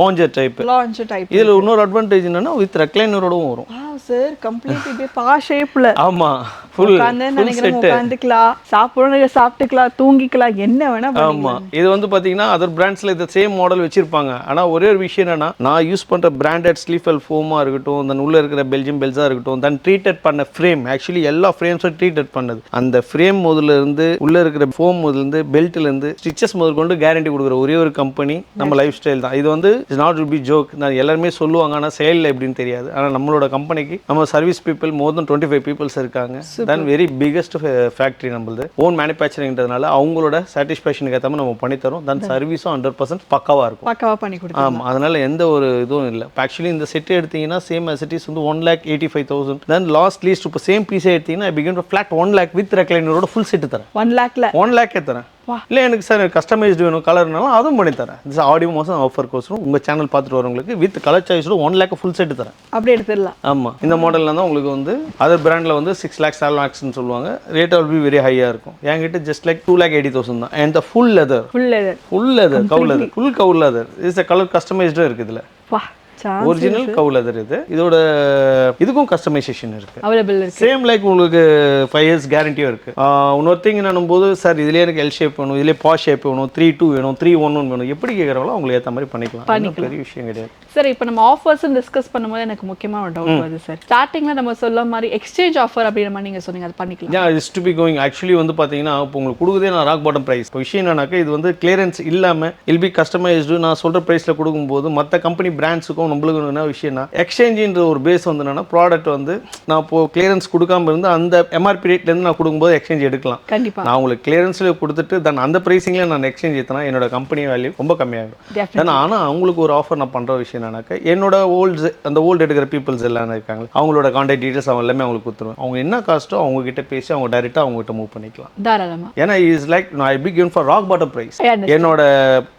lounger type lounge type இதுல இன்னொரு அட்வான்டேஜ் என்னன்னா வித் ரெக்லைனரோடவும் வரும். சார் கம்ப்ளீட் இப்படி பா ஷேப்ல ஆமா ஃபுல் செட் உட்காந்துக்கலாம் சாப்பிடணும் சாப்பிட்டுக்கலாம் தூங்கிக்கலாம் என்ன வேணா ஆமா இது வந்து பாத்தீங்கன்னா அதர் பிராண்ட்ஸ்ல இந்த சேம் மாடல் வச்சிருப்பாங்க. ஆனா ஒரே ஒரு விஷயம் என்னன்னா நான் யூஸ் பண்ற பிராண்டட் ஸ்லீஃபல் ஃபோமா இருக்கட்டும் தென் உள்ள இருக்கிற பெல்ஜியம் பெல்ஸா இருக்கட்டும் தென் ட்ரீட்டட் பண்ண ஃப்ரேம் ஆக்சுவலி எல்லா ஃப்ரேம்ஸும் ட்ரீட்டட் பண்ணது. அந்த ஃப்ரேம் முதல்ல இருந்து உள்ள இருக்கிற ஃபோம் முதல்ல இருந்து பெல்ட்ல இருந்து ஸ்டிச்சஸ் முதல் கொண்டு கேரண்டி கொடுக்குற ஒரே ஒரு கம்பெனி நம்ம லைஃப் ஸ்டைல் தான். இது வந்து நாட் பி ஜோக் நான் எல்லாருமே சொல்லுவாங்க ஆனா செயலில் எப்படின்னு தெரியாது. ஆனா நம்மளோட கம்பெனிக்கு நம்ம service people more then twenty five peoples இருக்காங்க. தென் வெரி பிகெஸ்ட் ஃபேக்ட்ரி நம்மளது. ஓன் மேனுஃபேக்சரிங்கிறதுனால அவங்களோட சாட்டிஸ்ஃபேக்ஷனுக்கு ஏற்ற நம்ம பண்ணித்தரோம் தென் சர்வீஸும் ஹண்ட்ரட் பர்சன்ட் பக்காவாக இருக்கும். பக்காவா பண்ணி கொடுத்தோம் ஆமாம் அதனால எந்த ஒரு இதுவும் இல்லை. ஆக்சுவலி இந்த செட் எடுத்தீங்கன்னா சேம் அசிட்டிஸ் வந்து one lakh eighty five thousand then last least இப்போ சேம் பீஸே எடுத்தீங்கன்னா begin flat one lakh with ரெக்லைனரோட full set தரேன். ஒன் லேக்ல ஒன் லேக்கே தரேன். இல்லை எனக்கு சார் கஸ்டமைஸ்டு வேணும் கலர்னாலும் அதுவும் பண்ணி தரேன். இது ஆடியோ மாதம் ஆஃபர் கோசரம் உங்கள் சேனல் பார்த்துட்டு வரவங்களுக்கு வித் கலர் சாய்ஸோட ஒன் லேக் ஃபுல் செட்டு தரேன். அப்படியே எடுத்துடலாம். ஆமாம் இந்த மாடலில் தான் உங்களுக்கு வந்து அதர் பிராண்டில் வந்து சிக்ஸ் லேக்ஸ் செவன் லேக்ஸ்னு சொல்லுவாங்க. ரேட் ஆல் பி வெரி ஹையாக இருக்கும். என்கிட்ட just like two lakh eighty thousand தான். And full leather full leather full leather cow leather full cow leather is colour கஸ்டமைஸ்டாக இருக்குது இதில். ஒரிஜினல் கவு லெதர் இது. இதோட இதுக்கும் கஸ்டமைசேஷன் இருக்கு. அவைலபிள் இருக்கு. சேம் லைக் உங்களுக்கு ஃபைவ் இயர்ஸ் கேரண்டியும் இருக்கு. இன்னொரு திங் என்னும் போது சார் இதுலேயே எனக்கு எல் ஷேப் வேணும் இதுலேயே பா ஷேப் வேணும் த்ரீ டூ வேணும் த்ரீ ஒன் ஒன் வேணும். எப்படி கேட்குறாங்களோ அவங்களுக்கு ஏற்ற மாதிரி பண்ணிக்கலாம். பெரிய விஷயம் கிடையாது. சார் இப்போ நம்ம ஆஃபர்ஸ் டிஸ்கஸ் பண்ணும்போது எனக்கு முக்கியமா ஒரு டவுட் வருது சார் ஸ்டார்டிங்ல நம்ம சொல்ல மாதிரி எக்ஸ்சேஞ்ச் ஆஃபர் அப்படின்ற மாதிரி நீங்க சொன்னீங்க அது பண்ணிக்கலாம். Is to be going actually வந்து பார்த்தீங்கன்னா இப்போ உங்களுக்கு கொடுக்குதே நான் ராக் பாட்டம் ப்ரைஸ் இப்போ விஷயம் என்னன்னாக்கா இது வந்து கிளியரன்ஸ் இல்லாமல் இல் பி கஸ்டமைஸ்டு நான் சொல்கிற ப்ரைஸில் கொடுக்கும்போது மற்ற கம்பெனி பிராண்ட்ஸுக்கும் நம்மளுக்கு என்ன விஷயம்னா எக்ஸ்சேஞ்சுன்ற ஒரு பேஸ் வந்து என்னன்னா ப்ராடக்ட் வந்து நான் இப்போ கிளியரன்ஸ் கொடுக்காம இருந்து அந்த எம்ஆர்பி ரேட்லேருந்து நான் கொடுக்கும்போது எக்ஸ்சேஞ்ச் எடுக்கலாம். கண்டிப்பா. நான் உங்களுக்கு கிளியரன்ஸில் கொடுத்துட்டு தென் அந்த ப்ரைஸிங்கில் நான் எக்ஸ்சேஞ்ச் ஏற்றினா என்னோட கம்பெனி வேல்யூ ரொம்ப Definitely. தென் ஆனால் அவங்களுக்கு ஒரு ஆஃபர் நான் பண்ணுற விஷயம் என்னன்னாக்கா என்னோட ஓல்ட்ஸ் அந்த ஓல்டு எடுக்கிற பீப்புள்ஸ் எல்லாம் இருக்காங்க. அவங்களோட கான்டாக்ட் டீட்டெயில்ஸ் அவங்க எல்லாமே அவங்களுக்கு கொடுத்துருவேன். அவங்க என்ன காஸ்ட்டோ அவங்க கிட்ட பேசி அவங்க டைரெக்டாக அவங்ககிட்ட மூவ் பண்ணிக்கலாம். ஏன்னா இஸ் லைக் நான் I be given for rock bottom price. என்னோட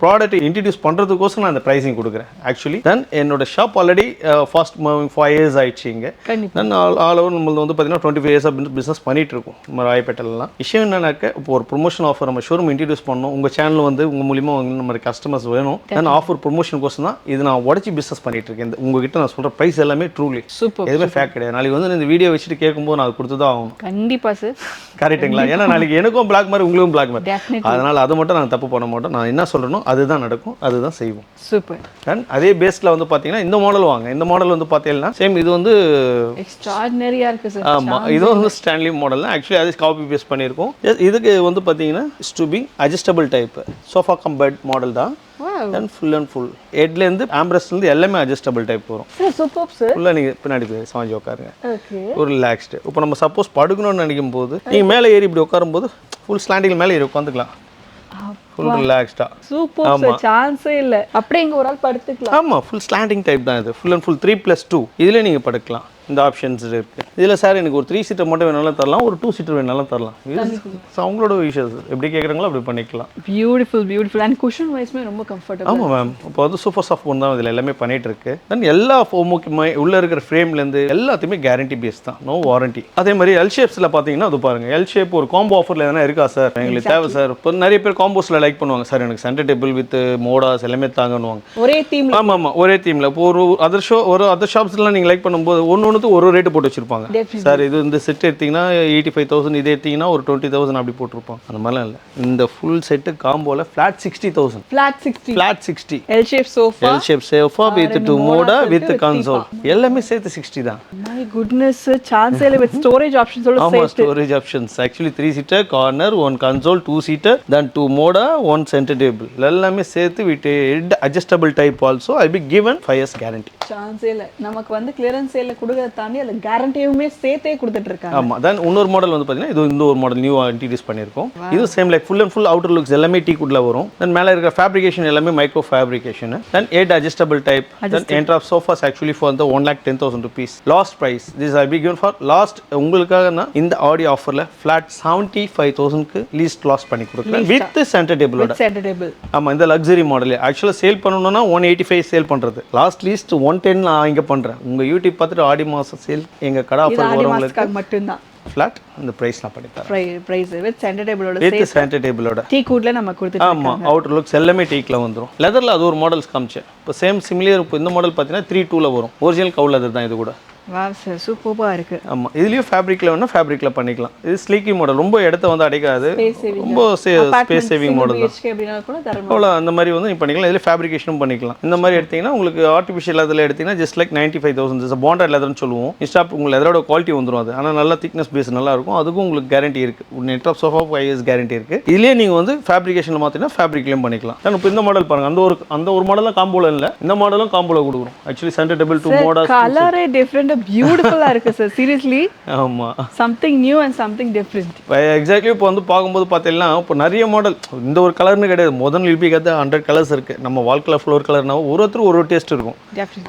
ப்ராடக்ட் இன்ட்ரடியூஸ் பண்ணுறதுக்கோசம் நான் அந்த ப்ரைஸிங் கொடுக்குறேன். ஆக்சுவலி தென் என்னோட shop already fast moving five years ஆயிடுச்சு இங்கே. தென் ஆல் ஆல் ஓவர் நம்மளது வந்து பார்த்தீங்கன்னா டுவெண்ட்டி ஃபைவ் இயர்ஸ் பிஸ்னஸ் பண்ணிட்டு இருக்கோம் நம்ம ராயப்பேட்டையிலலாம். விஷயம் என்னன்னாக்க இப்போ ஒரு ப்ரொமோஷன் ஆஃபர் நம்ம ஷோரூம் இன்ட்ரடியூஸ் பண்ணோம் உங்கள் சேனல் வந்து உங்கள் மூலியமா நம்ம கஸ்டமர்ஸ் வேணும். தென் ஆஃபர் ப்ரொமோஷன் கோசம் தான் இது நான் உடச்சி பிஸ்னஸ் பண்ணிட்டு இருக்கேன் இந்த உங்ககிட்ட நான் சொல்கிற ப்ரைஸ் எல்லாமே ட்ரூலி சூப்பர் எதுவுமே ஃபேக் கிடையாது. நாளைக்கு வந்து இந்த வீடியோ வச்சுட்டு கேட்கும்போது நான் அது கொடுத்து தான் ஆகணும். கண்டிப்பா சார் கரெக்ட்டுங்களா? ஏன்னா நாளைக்கு எனக்கும் பிளாக் மாதிரி உங்களுக்கும் பிளாக் மாதிரி அதனால் அதை மட்டும் நான் தப்பு பண்ண மாட்டோம். நான் என்ன சொல்கிறேனோ அதுதான் நடக்கும். அதுதான் செய்வோம். சூப்பர் தென் அதே பேஸில் வந்து பார்த்தீங்கன்னா இந்த மாடல் வாங்க. இந்த மாடல் வந்து பார்த்தீங்கன்னா சேம் இது வந்து எக்ஸ்ட்ராடினரியா இருக்கு சார் ஆமாம் இது வந்து ஸ்டான்லி மாடல் தான். ஆக்சுவலி அது காப்பி பேஸ்ட் பண்ணியிருக்கோம். இதுக்கு வந்து பார்த்தீங்கன்னா is to be adjustable type sofa cum bed model தான். தென் ஃபுல் அண்ட் ஃபுல் ஹெட்லேருந்து ஆம்ப்ரஸ்லேருந்து எல்லாமே அட்ஜஸ்டபிள் டைப் வரும். சூப்பர் சார் ஃபுல்லாக நீங்கள் பின்னாடி போய் சாஞ்சி உட்காருங்க ஒரு ரிலாக்ஸ்டு இப்போ நம்ம சப்போஸ் படுக்கணும்னு நினைக்கும் போது நீங்கள் மேலே ஏறி இப்படி உட்காரும்போது ஃபுல் ஸ்லாண்டிங் மேலே ஏறி உட்காந்துக்கலாம் ஃபுல் ரிலாக்ஸ்டாக சூப்பர் சார் சான்ஸே இல்ல. அப்படியே இங்க ஒரு ஆள் படுத்துக்கலாம். ஆமாம் ஃபுல் ஸ்லாண்டிங் டைப் தான் இது. Full and full three plus two இதில் நீங்கள் படுக்கலாம். இந்த ஆப்ஷன்ஸ் இருக்கு. இதுல சார் எனக்கு ஒரு த்ரீ சீட்டர் மட்டும் வேணாலும் தரலாம் ஒரு டூ சீட்டர் வேணாலும் தரலாம். so அவங்களோட விஷயம் எப்படி கேட்குறாங்களோ அப்படி பண்ணிக்கலாம். பியூட்டிஃபுல் பியூட்டிஃபுல் அண்ட் குஷன் வைஸ்மே ரொம்ப கம்ஃபர்டபுள் ஆமாம் மேம் இப்போ வந்து சூப்பர் சாஃப்ட் ஒன் தான் இதில் எல்லாமே பண்ணிட்டு இருக்கு. தென் எல்லா ஃபோமுக்குமே உள்ள இருக்கிற ஃப்ரேம்லேருந்து எல்லாத்தையுமே கேரண்டி பேஸ் தான். நோ வாரண்டி அதே மாதிரி எல் ஷேப்ஸில் பார்த்தீங்கன்னா அது பாருங்க. எல் ஷேப் ஒரு காம்போ ஆஃபரில் எதனா இருக்கா சார் எங்களுக்கு தேவை சார் இப்போ நிறைய பேர் காம்போஸில் லைக் பண்ணுவாங்க சார் எனக்கு சென்டர் டேபிள் வித் மோடாஸ் எல்லாமே தாங்கன்னுவாங்க. ஒரே தீம் ஆமாம் ஆமாம் ஒரே தீமில் இப்போ ஒரு அதர் ஷோ ஒரு அதர் ஷாப்ஸ்லாம் நீங்கள் லைக் பண்ணும்போது ஒன்று ஒன்றுக்கு ஒரு ரேட்டு போட்டு வச்சிருப்பாங்க. சார் இது இந்த செட் எடுத்தீங்கன்னா எயிட்டி ஃபைவ் தௌசண்ட் இது எடுத்தீங்கன்னா ஒரு டுவெண்ட்டி தௌசண்ட் அப்படி போட்டிருப்பாங்க. அந்த மாதிரிலாம் இல்லை. இந்த full set காம்போவில் flat sixty thousand flat sixty flat sixty L shape sofa L shape sofa with two Moda with console எல்லாமே சேர்த்து சிக்ஸ்டி தான். மை குட்னஸ் சான்ஸ் இல்லை வித் ஸ்டோரேஜ் ஆப்ஷன்ஸோட ஆமா சேர்த்து. Storage options actually three seater corner one console two seater then two Moda one centre table எல்லாமே சேர்த்து with head adjustable type also I be given five years guarantee சான்ஸே இல்லை. நமக்கு வந்து கிளியரன்ஸ் சேல்ல கொடுக்கறத தாண்டி அதில் கேரண்டியுமே சேர்த்தே கொடுத்துட்டு இருக்காங்க ஆமா தென் இன்னொரு மாடல் வந்து பார்த்தீங்கன்னா இது இந்த ஒரு மாடல் நியூ இன்ட்ரடியூஸ் பண்ணியிருக்கோம். இது same like full and full outer looks எல்லாமே டீ குட்ல வரும். தென் மேலே இருக்கிற ஃபேப்ரிகேஷன் எல்லாமே micro fabrication then height adjustable type then enter of sofas actually for the one lakh ten thousand rupees last price this I be given for last உங்களுக்காக நான் இந்த ஆடியோ ஆஃபரில் ஃப்ளாட் செவன்ட்டி ஃபைவ் தௌசண்ட்க்கு least loss பண்ணி கொடுக்குறேன். With centre டேபிளோட centre table ஆமா இந்த லக்ஸரி மாடல் ஆக்சுவலாக சேல் பண்ணணும்னா ஒன் எயிட்டி ஃபைவ் சேல் பண்றது. லாஸ்ட் லீஸ்ட் ஒன் டென் நான் இங்கே பண்றேன். உங்க யூடியூப் பார்த்துட்டு ஆடி மாசம் சேல் எங்க கடை ஆஃபர் வரவங்களுக்கு மட்டும்தான். ஃப்ளாட் இந்த ப்ரைஸ் நான் பண்ணி தரேன். ப்ரைஸ் வித் சென்டர் டேபிளோட வித் சென்டர் டேபிளோட டீ கூட்ல நம்ம கொடுத்துட்டு ஆமா அவுட்டர் லுக்ஸ் எல்லாமே டீக்ல வந்துரும். லெதர்ல அது ஒரு மாடல்ஸ் காமிச்சேன். இப்போ சேம் சிமிலியர் இப்போ இந்த மாடல் பார்த்தீங்கன்னா த்ரீ டூல வரும். ஒரிஜினல் கவு லெதர் தான் இது கூட. வா சார் சூப்பராக இருக்கு. ஆமா இதுலயும் ஃபேப்ரிக்ல வேணா ஃபேப்ரிக்ல பண்ணிக்கலாம். இது ஸ்லீக்கி மாடல் ரொம்ப இடத்த வந்து அடைக்காது. ரொம்ப ஸ்பேஸ் சேவிங் மாடல் தான். அவ்வளோ அந்த மாதிரி வந்து நீ பண்ணிக்கலாம். இதில் ஃபேப்ரிகேஷனும் பண்ணிக்கலாம். இந்த மாதிரி எடுத்தீங்கன்னா உங்களுக்கு ஆர்டிஃபிஷியல் லெதரில் எடுத்தீங்கன்னா just like ninety five thousand bonded லெதர்னு சொல்லுவோம். இன்ஸ்டாப் உங்களுக்கு லெதரோட குவாலிட்டி வந்துடும் அது. ஆனால் நல்லா திக்னஸ் பேஸ் நல்லா இருக்கும். அதுக்கும் உங்களுக்கு கேரண்டி இருக்குது net of sofa five years guarantee இருக்குது இதுலேயே நீங்கள் வந்து ஃபேப்ரிகேஷனில் மாற்றினா ஃபேப்ரிக்லேயும் பண்ணிக்கலாம். ஆனால் இப்போ இந்த மாடல் பாருங்க. அந்த ஒரு அந்த ஒரு மாடல் தான் காம்போல இல்லை. இந்த மாடலும் காம்போல கொடுக்குறோம். ஆக்சுவலி சென்டர் டேபிள் டூ மோடா கலரே டிஃப்ரெண்ட் பியூட்டிஃபுல்லா இருக்கு சார் சீரியஸ்லி ஆமாம் something new and something different exactly இப்போ வந்து பார்க்கும்போது பார்த்தீங்கன்னா இப்போ நிறைய மாடல் இந்த ஒரு கலர்னு கிடையாது. முதல் லிபி கற்று ஹண்ட்ரட் கலர்ஸ் இருக்குது நம்ம வால் கலர் ஃப்ளோர் கலர்னா ஒரு ஒருத்தர் ஒரு டேஸ்ட் இருக்கும்.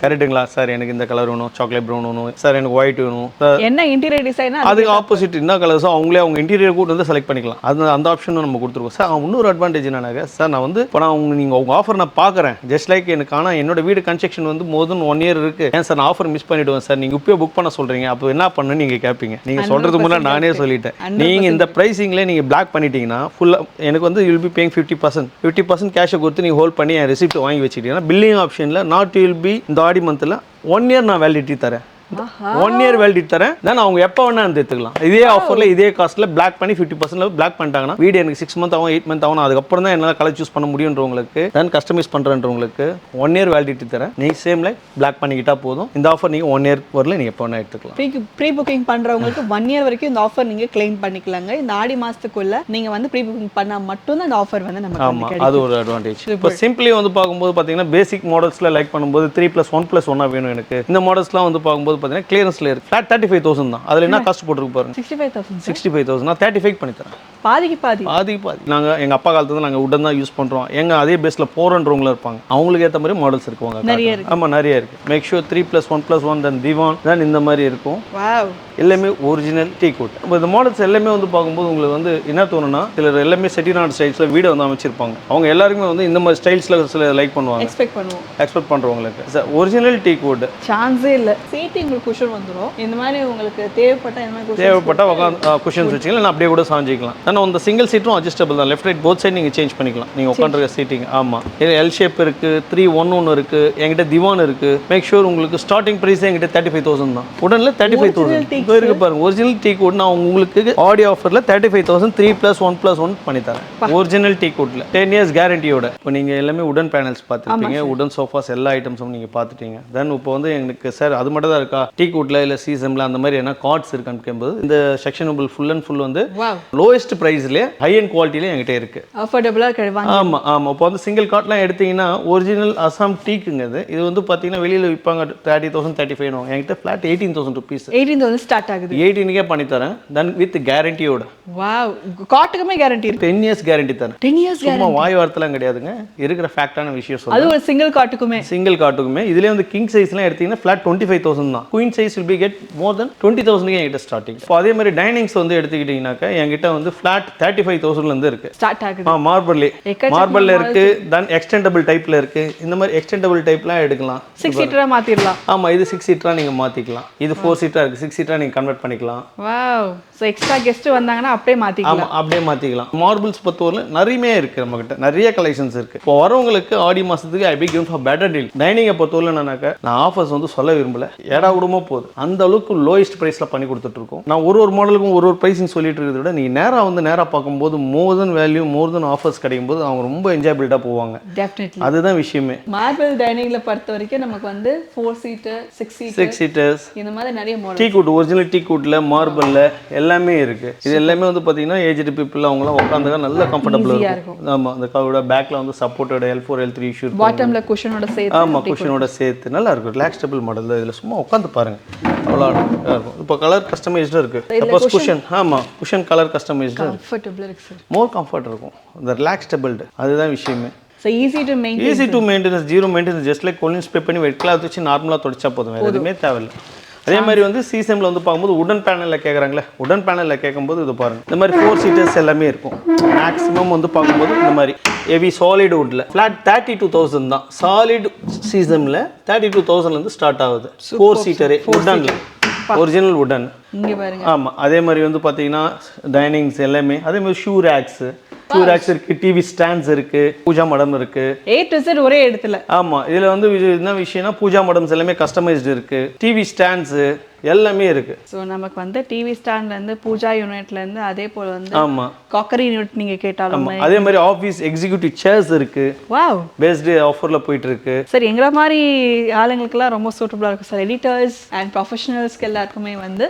கரெக்டுங்களா சார் எனக்கு இந்த கலர் வேணும் சாக்லேட் ப்ரௌன் வேணும் சார் எனக்கு ஒயிட் வேணும். என்ன இன்டீரியர் டிசைனா அதுக்கு ஆப்போசிட் என்ன கலர்ஸோ அவங்களே அவங்க இன்டீரியர் கூட வந்து செலக்ட் பண்ணிக்கலாம். அது அந்த ஆப்ஷனும் நம்ம கொடுத்துருக்கோம். சார் இன்னொரு அட்வான்டேஜ் என்னன்னாக்க சார் நான் வந்து இப்போ நான் உங்க நீங்கள் உங்கள் ஆஃபர் நான் பார்க்குறேன். ஜஸ்ட் லைக் எனக்கு ஆனால் என்னோட வீடு கன்ஸ்ட்ரக்ஷன் வந்து மோர் தென் ஒன் இயர் இருக்குது ஏன் சார் நான் ஆஃபர் மிஸ் பண்ணிவிடுவேன் சார். நீங்கள் இப்போயே புக் பண்ண சொல்கிறீங்க அப்போ என்ன பண்ணு நீங்கள் கேட்பீங்க நீங்கள் சொல்கிறதுக்கு முன்னாடி நானே சொல்லிட்டேன். நீங்கள் இந்த ப்ரைஸிங்லேயே நீங்கள் பிளாக் பண்ணிட்டீங்கன்னா ஃபுல்லாக எனக்கு வந்து will be paying fifty percent fifty percent கேஷை கொடுத்து நீங்கள் ஹோல்ட் பண்ணி என் ரெசிப்ட் வாங்கி வச்சுக்கிட்டீங்கன்னா பில்லிங் ஆப்ஷனில் நாட் வில் பி இந்த ஆடி மந்தில் ஒன் இயர் நான் வேலிடிட்டி தரேன். ஒன் இயர் வேலிடிட்டி தரேன். தென் அவங்க எப்போ வேணா வந்து எடுத்துக்கலாம். இதே ஆஃபரில் இதே காஸ்ட்டில் பிளாக் பண்ணி ஃபிஃப்டி பர்சன்ட் பிளாக் பண்ணிட்டாங்கன்னா வீடு எனக்கு சிக்ஸ் மந்த் ஆகும் எயிட் மந்த் ஆகும் அதுக்கப்புறம் தான் என்னால் கலர் சூஸ் பண்ண முடியுன்றவங்களுக்கு தென் கஸ்டமைஸ் பண்ணுறன்றவங்களுக்கு ஒன் இயர் வேலிடிட்டி தரேன். நீங்கள் சேம் லைக் பிளாக் பண்ணிக்கிட்டா போதும். இந்த ஆஃபர் நீங்கள் ஒன் இயர் வரல நீங்கள் எப்போ வேணா எடுத்துக்கலாம். ப்ரீ புக்கிங் பண்றவங்களுக்கு ஒன் இயர் வரைக்கும் இந்த ஆஃபர் நீங்க கிளைம் பண்ணிக்கலாங்க. இந்த ஆடி மாசத்துக்குள்ள நீங்க வந்து ப்ரீ புக்கிங் பண்ணா மட்டும்தான் இந்த ஆஃபர் வந்து நமக்கு வந்து ஆமாம் அது ஒரு அட்வான்டேஜ் இப்போ சிம்பிளி வந்து பார்க்கும்போது பார்த்தீங்கன்னா பேசிக் மாடல்ஸில் லைக் பண்ணும்போது த்ரீ ப்ளஸ் ஒன் ப்ளஸ் ஒன்னாக வேணும் எனக்கு. இந்த மாடல்ஸ்லாம் வந்து பார்க்கும்போது பார்த்தீங்கன்னா கிளியரன்ஸில் இருக்கு. ஃப்ளாட் தேர்ட்டி ஃபைவ் தௌசண்ட் தான். அதில் என்ன காஸ்ட் போட்டுருக்கு பாருங்க. Sixty five thousand sixty five thousand நான் தேர்ட்டி ஃபைவ் பண்ணி தரேன். பாதிக்கு பாதி. பாதிக்கு பாதி. நாங்கள் எங்கள் அப்பா காலத்துல நாங்கள் உடன் தான் யூஸ் பண்ணுறோம் எங்க அதே பேஸில் போகிறன்றவங்களும் இருப்பாங்க. அவங்களுக்கு ஏற்ற மாதிரி மாடல்ஸ் இருக்குவாங்க நிறைய ஆமாம் நிறைய இருக்கு. Make sure three plus one plus one then திவான் தென் இந்த மாதிரி இருக்கும். எல்லாமே ஒரிஜினல் டீ கோட் இந்த மாடல்ஸ் எல்லாமே வந்து பார்க்கும்போது உங்களுக்கு வந்து என்ன தோணுன்னா சிலர் எல்லாமே செட்டிநாடு ஸ்டைல்ஸில் வீடை வந்து அமைச்சிருப்பாங்க. அவங்க எல்லாருக்குமே வந்து இந்த மாதிரி ஸ்டைல்ஸில் சில லைக் பண்ணுவாங்க. எக்ஸ்பெக்ட் பண்ணுவோம். எக்ஸ்பெக்ட் பண்ணுறவங்களுக்கு ஒரிஜினல் டீ கோட் சான்ஸே இல்லை. சேஃப்டி உங்களுக்கு குஷன் வந்துரும். இந்த மாதிரி உங்களுக்கு தேவைப்பட்ட இந்த மாதிரி தேவைப்பட்டா உட்காந்து குஷன்ஸ் வச்சிக்கலாம். இல்லை அப்படியே கூட சாஞ்சிக்கலாம். ஆனால் அந்த சிங்கிள் சீட்டும் அட்ஜஸ்டபிள் தான். லெஃப்ட் ரைட் போத் சைடு நீங்கள் சேஞ்ச் பண்ணிக்கலாம். நீங்கள் உட்காந்துருக்க சீட்டிங் ஆமாம் இது எல் ஷேப் இருக்குது த்ரீ ஒன் ஒன்று இருக்குது என்கிட்ட திவான் இருக்குது மேக் ஷூர் உங்களுக்கு ஸ்டார்டிங் ப்ரைஸ் என்கிட்ட தேர்ட்டி ஃபைவ் தௌசண்ட் தான். உடனே தேர்ட்டி ஃபைவ் தௌசண்ட் இப்போ இருக்கு பாருங்க. ஒரிஜினல் டீ கோட் நான் உங்களுக்கு ஆடியோ ஆஃபரில் thirty five thousand three plus one plus one பண்ணி தரேன். ஒரிஜினல் டீ கோட்டில் டென் இயர்ஸ் கேரண்டியோட இப்போ நீங்கள் எல்லாமே உடன் பேனல்ஸ் பார்த்துருப்பீங்க. உடன் சோஃபாஸ் எல்லா ஐட்டம்ஸும் நீங்கள் பார்த்துட்டீங்க. தென் இப்போ வந்து எனக்கு சார் அது மட்டும் தான் இருக்கா? டீ கோட்டில் இல்லை சீசமில் அந்த மாதிரி என்ன கார்ட்ஸ் இருக்கான்னு கேட்கும்போது இந்த செக்ஷனபிள் ஃபுல் அண்ட் ஃபுல் வந்து லோயஸ்ட் ப்ரைஸ்லேயே ஹை அண்ட் குவாலிட்டிலே என்கிட்ட இருக்கு. அஃபோர்டபுளாக கிடைவாங்க ஆமாம் ஆமாம் இப்போ வந்து சிங்கிள் கார்ட்லாம் எடுத்தீங்கன்னா ஒரிஜினல் அசாம் டீக்குங்க இது வந்து பார்த்தீங்கன்னா வெளியில் விற்பாங்க தேர்ட்டி தௌசண்ட் தேர்ட்டி ஃபைவ் என்கிட்ட flat eighteen thousand rupees eighteen வந்து ஸ்டார்ட் ஆகுது. எயிட்டீனுக்கே பண்ணித்தரேன் தென் வித் கேரண்டியோட வாவ் காட்டுக்குமே கேரண்டி இருக்கு. டென் இயர்ஸ் கேரண்டி தரேன். டென் இயர்ஸ் சும்மா வாய் வார்த்தைலாம் கிடையாதுங்க. இருக்கிற ஃபேக்டான விஷயம் அது ஒரு சிங்கிள் காட்டுக்குமே சிங்கிள் காட்டுக்குமே இதுலேயே வந்து கிங் சைஸ்லாம் எடுத்தீங்கன்னா ஃப்ளாட் டுவெண்ட்டி ஃபைவ் தௌசண்ட் தான். Queen size will be get more then twenty thousand என்கிட்ட ஸ்டார்டிங் இப்போ அதே மாதிரி டைனிங்ஸ் வந்து எடுத்துக்கிட்டிங்கனாக்கா என்கிட்ட வந்து ஃப்ளாட் தேர்ட்டி ஃபைவ் தௌசண்ட்லேருந்து இருக்கு. ஸ்டார்ட் ஆகுது. ஆ மார்பல்லே எக்கச்சக்கமான மார்பல்ல இருக்கு தென் எக்ஸ்டெண்டபிள் டைப்ல இருக்கு. இந்த மாதிரி எக்ஸ்டெண்டபிள் டைப்லாம் எடுக்கலாம். சிக்ஸ் சீட்டரா மாத்திரலாம். ஆமா இது சிக்ஸ் சீட்டரா நீங்க மாத்திக்கலாம். இது ஃபோர் சீட்டரா இருக்கு. சிக்ஸ் சீட்டரா நீங்க கன்வெர்ட் பண்ணிக்கலாம். வாவ் ஸோ எக்ஸ்ட்ரா கெஸ்ட் வந்தாங்கன்னா அப்படியே மாத்திக்கலாம். ஆமா அப்படியே மாத்திக்கலாம். மார்பிள்ஸ் பொறுத்தவரை நிறையவே இருக்கு நம்ம கிட்ட நிறைய கலெக்ஷன்ஸ் இருக்கு. இப்போ வரவங்களுக்கு ஆடி மாசத்துக்கு I be give for better deal டைனிங்கை பொறுத்தவரை என்னன்னாக்கா நான் ஆஃபர்ஸ் வந்து சொல்ல விரும்பல. ஏடா விடுமோ போகுது அந்த அளவுக்கு லோயஸ்ட் பிரைஸ்ல பண்ணி கொடுத்துட்டு இருக்கோம் நான் ஒரு ஒரு மாடலுக்கும் ஒரு ஒரு ப்ரைஸிங் சொல்லிட்டு இருக்கிறத விட நீங்க நேரா வந்து நேரா பார்க்கும்போது மோர் தென் வேல்யூ மோர் தென் ஆஃபர்ஸ் கிடைக்கும் போது அவங்க ரொம்ப என்ஜாயபிலிட்டா போவாங்க டெஃபினெட்லி அதுதான் விஷயமே மார்பிள் டைனிங்ல பொறுத்த வரைக்கும் நமக்கு வந்து four seater six six seaters இந்த மாதிரி நிறைய model teak wood original teak குட்ல மார்பிள்ல எல்லாமே இருக்கு இது எல்லாமே வந்து பாத்தீங்கன்னா ஏஜ்டு பீப்புள் அவங்களாம் உட்காந்துக்க நல்ல கம்ஃபர்டபுள் Easy-ஆ இருக்கும் ஆமா அந்த கவோட பேக்ல வந்து supported L four L three issue பாட்டம்ல குஷனோட சேர்த்து ஆமா குஷனோட சேர்த்து நல்லா இருக்கும் ரிலாக்ஸ்டபிள் மாடல் இதுல சும்மா உட்காந்து பாருங்க. அவ்வளோ அழகா இருக்கும். இப்போ கலர் கஸ்டமைஸ்டாக இருக்கு. சப்போஸ் குஷன் ஆமா குஷன் கலர் கஸ்டமைஸ்டாக இருக்கு. கம்ஃபர்டபுள் இருக்கு சார் மோர் கம்ஃபர்ட் இருக்கும். இந்த ரிலாக்ஸ்டபிள்டு அதுதான் விஷயமே. So easy to maintain easy to maintenance zero maintenance just like Colin spray பண்ணி வெட் கிளாத் வச்சு நார்மலாக தொடச்சா போதும். எதுவுமே தேவையில்லை. அதே மாதிரி வந்து சீசனில் வந்து பார்க்கும்போது உடன் பேனலில் கேட்குறாங்களே உடன் பேனலில் கேட்கும்போது இது பாருங்க. இந்த மாதிரி ஃபோர் சீட்டர்ஸ் எல்லாமே இருக்கும். மேக்ஸிமம் வந்து பார்க்கும்போது இந்த மாதிரி ஹெவி சாலிட் வுட்டில் ஃப்ளாட் தேர்ட்டி டூ தௌசண்ட் தான் சாலிட் சீசனில் தேர்ட்டி டூ தௌசண்ட்லேருந்து ஸ்டார்ட் ஆகுது. ஃபோர் சீட்டரே உடனில். ஒரிஜினல் உடன். ஆமாம் அதே மாதிரி வந்து பார்த்தீங்கன்னா டைனிங்ஸ் எல்லாமே அதே மாதிரி ஷூ ரேக்ஸு ஷூ ரேக்ஸ் இருக்கு டிவி ஸ்டாண்ட்ஸ் இருக்கு பூஜா மடம் இருக்கு. ஏ டு Z ஒரே இடத்துல. ஆமா இதுல வந்து என்ன விஷயம்னா பூஜா மடம்ஸ் எல்லாமே கஸ்டமைஸ்டு இருக்கு. டிவி ஸ்டாண்ட்ஸ் எல்லாமே இருக்கு. ஸோ நமக்கு வந்து டிவி ஸ்டாண்ட்ல இருந்து பூஜா யூனிட்ல இருந்து அதே போல வந்து ஆமா. காக்கரி யூனிட் நீங்க கேட்டாலும். அதே மாதிரி ஆஃபீஸ் எக்ஸிக்யூட்டிவ் சேர்ஸ் இருக்கு. வாவ் பேஸ்டு ஆஃபர்ல போயிட்டு இருக்கு. சார் எங்களை மாதிரி ஆளுங்களுக்குலாம் ரொம்ப சூட்டபுளாக இருக்கும். சார் எடிட்டர்ஸ் அண்ட் ப்ரொஃபஷனல்ஸ்க்கு எல்லாருக்குமே வந்து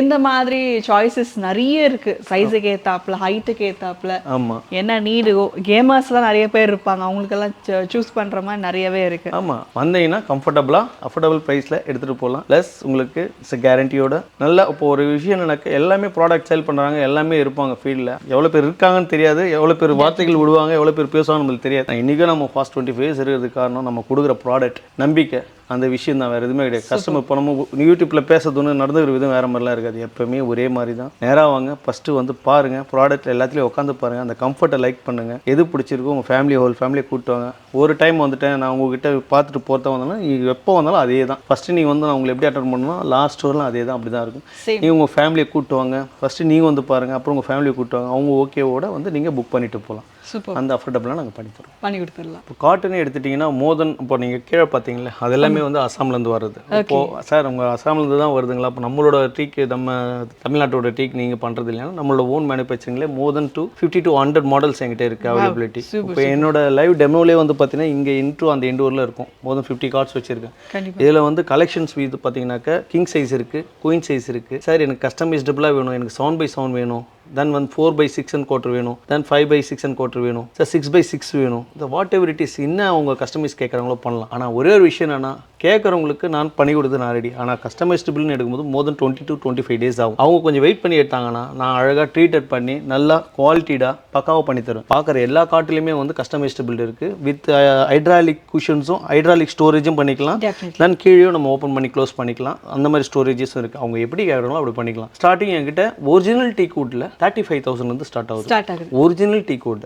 இந்த மாதிரி சாய்ஸஸ் நிறைய இருக்கு. சைஸுக்கு ஏத்தாப்புல ஹைட்டுக்கு ஏத்தாப்புல. ஆமா. என்ன நீடு கேமர்ஸ்லாம் நிறைய பேர் இருப்பாங்க. அவங்களுக்கெல்லாம் சூஸ் பண்ற மாதிரி நிறையவே இருக்கு. ஆமா. வந்தீங்கன்னா கம்ஃபர்டபுளா அஃபோர்டபுள் ப்ரைஸ்ல எடுத்துட்டு போகலாம். ப்ளஸ் உங்களுக்கு கேரண்டியோட நல்ல இப்போ ஒரு விஷயம் எனக்கு எல்லாமே ப்ராடக்ட் சேல் பண்ணுறாங்க எல்லாமே இருப்பாங்க ஃபீல்டில் எவ்வளோ பேர் இருக்காங்கன்னு தெரியாது எவ்வளோ பேர் வார்த்தைகள் விடுவாங்க எவ்வளோ பேர் பேசுவாங்க நம்மளுக்கு தெரியாது. இன்றைக்கும் நம்ம ஃபாஸ்ட் டுவெண்ட்டி ஃபேஸ் இருக்கிறது காரணம் நம்ம கொடுக்குற ப்ராடக்ட் நம்பிக்கை. அந்த விஷயம் தான் வேறு எதுவுமே கிடையாது. கஸ்டமர் இப்போ நம்ம யூடியூப்பில் பேசுறது ஒன்று நடந்துக்கிற விதம் வேறு மாதிரிலாம் இருக்காது. எப்பவுமே ஒரே மாதிரி தான் நேராக வாங்க ஃபஸ்ட்டு வந்து பாருங்கள் ப்ராடக்ட் எல்லாத்துலேயும் உட்காந்து பாருங்கள் அந்த கம்ஃபர்ட்டை லைக் பண்ணுங்கள் எது பிடிச்சிருக்கோ உங்கள் ஃபேமிலி ஹோல் ஃபேமிலியை கூப்பிட்டு வாங்க. ஒரு டைம் வந்துட்டேன் நான் உங்ககிட்ட பார்த்துட்டு போகிறத வந்தாலும் நீங்கள் எப்போ வந்தாலும் அதே தான் ஃபஸ்ட்டு நீங்கள் வந்து நான் உங்களை எப்படி அட்டன் பண்ணணும் லாஸ்ட் வரலாம் அதே தான் அப்படி தான் இருக்கும். நீங்கள் உங்கள் ஃபேமிலியை கூப்பிட்டு வாங்க. ஃபஸ்ட்டு நீங்கள் வந்து பாருங்கள் அப்புறம் உங்கள் ஃபேமிலியை கூப்பிட்டு வாங்க. அவங்க ஓகேவோட வந்து நீங்கள் புக் பண்ணிட்டு போகலாம். சூப்பர். அந்த அஃபோர்டபுளாக நாங்கள் பண்ணி தரோம் பண்ணி கொடுத்துடலாம். இப்போ காட்டனே எடுத்துட்டிங்கன்னா மோதன் இப்போ நீங்கள் கீழே பார்த்தீங்களே அது எல்லாமே வந்து அசாம்லேருந்து வருது. இப்போ சார் உங்கள் அசாம்லேருந்து தான் வருதுங்களா? அப்போ நம்மளோட டீக்கு நம்ம தமிழ்நாட்டோட டீக் நீங்கள் பண்ணுறது இல்லைன்னா நம்மளோட own மேனுஃபேக்சரிங்லேயே more than two fifty to hundred models என்கிட்ட இருக்குது அவைலபிலிட்டி இப்போ என்னோட லைவ் டெமோலேயே வந்து பார்த்தீங்கன்னா இங்கே இன்ட்ரூ அந்த இண்டோரில் இருக்கும். மோர் தென் ஃபிஃப்டி கார்ட்ஸ் வச்சிருக்கேன் இதில் வந்து கலெக்ஷன்ஸ் இது பார்த்தீங்கன்னாக்கா கிங் சைஸ் இருக்குது குயின் சைஸ் இருக்குது சார் எனக்கு கஸ்டமைஸ்டபுளாக வேணும். எனக்கு செவன் பை செவன் வேணும். தென் வந்து four by six and quarter வேணும். Then five by six and quarter வேணும். சார் சிக்ஸ் பை சிக்ஸ் வேணும். இந்த வாட் எவர் இட் இஸ் என்ன அவங்க கஸ்டமைஸ் கேட்குறாங்களோ பண்ணலாம். ஆனால் ஒரே ஒரு விஷயம் என்னன்னா கேட்குறவங்களுக்கு நான் பண்ணி கொடுத்து நான் ரெடி ஆனால் கஸ்டமைஸ்டபிள்னு எடுக்கும்போது more than twenty to twenty five days ஆகும். அவங்க கொஞ்சம் வெயிட் பண்ணி எடுத்தாங்கன்னா நான் அழகாக ட்ரீட்டட் பண்ணி நல்லா குவாலிட்டிடாக பக்காவாக பண்ணி தருவேன். பார்க்குற எல்லா காட்டிலையுமே வந்து கஸ்டமைஸ்டபிள் இருக்குது வித் ஹைட்ராலிக் குஷன்ஸும் ஹைட்ராலிக் ஸ்டோரேஜும் பண்ணிக்கலாம். தென் கீழே நம்ம ஓப்பன் பண்ணி க்ளோஸ் பண்ணிக்கலாம். அந்த மாதிரி ஸ்டோரேஜஸும் இருக்குது அவங்க எப்படி கேட்குறாங்களோ அப்படி பண்ணிக்கலாம். ஸ்டார்டிங் என்கிட்ட ஒரிஜினல் டீ கூட்டில் தேர்ட்டி ஃபைவ் தௌசண்ட்லேருந்து ஸ்டார்ட் ஆகுது. ஸ்டார்ட் ஆகுது. ஒரிஜினல் டீ கோட்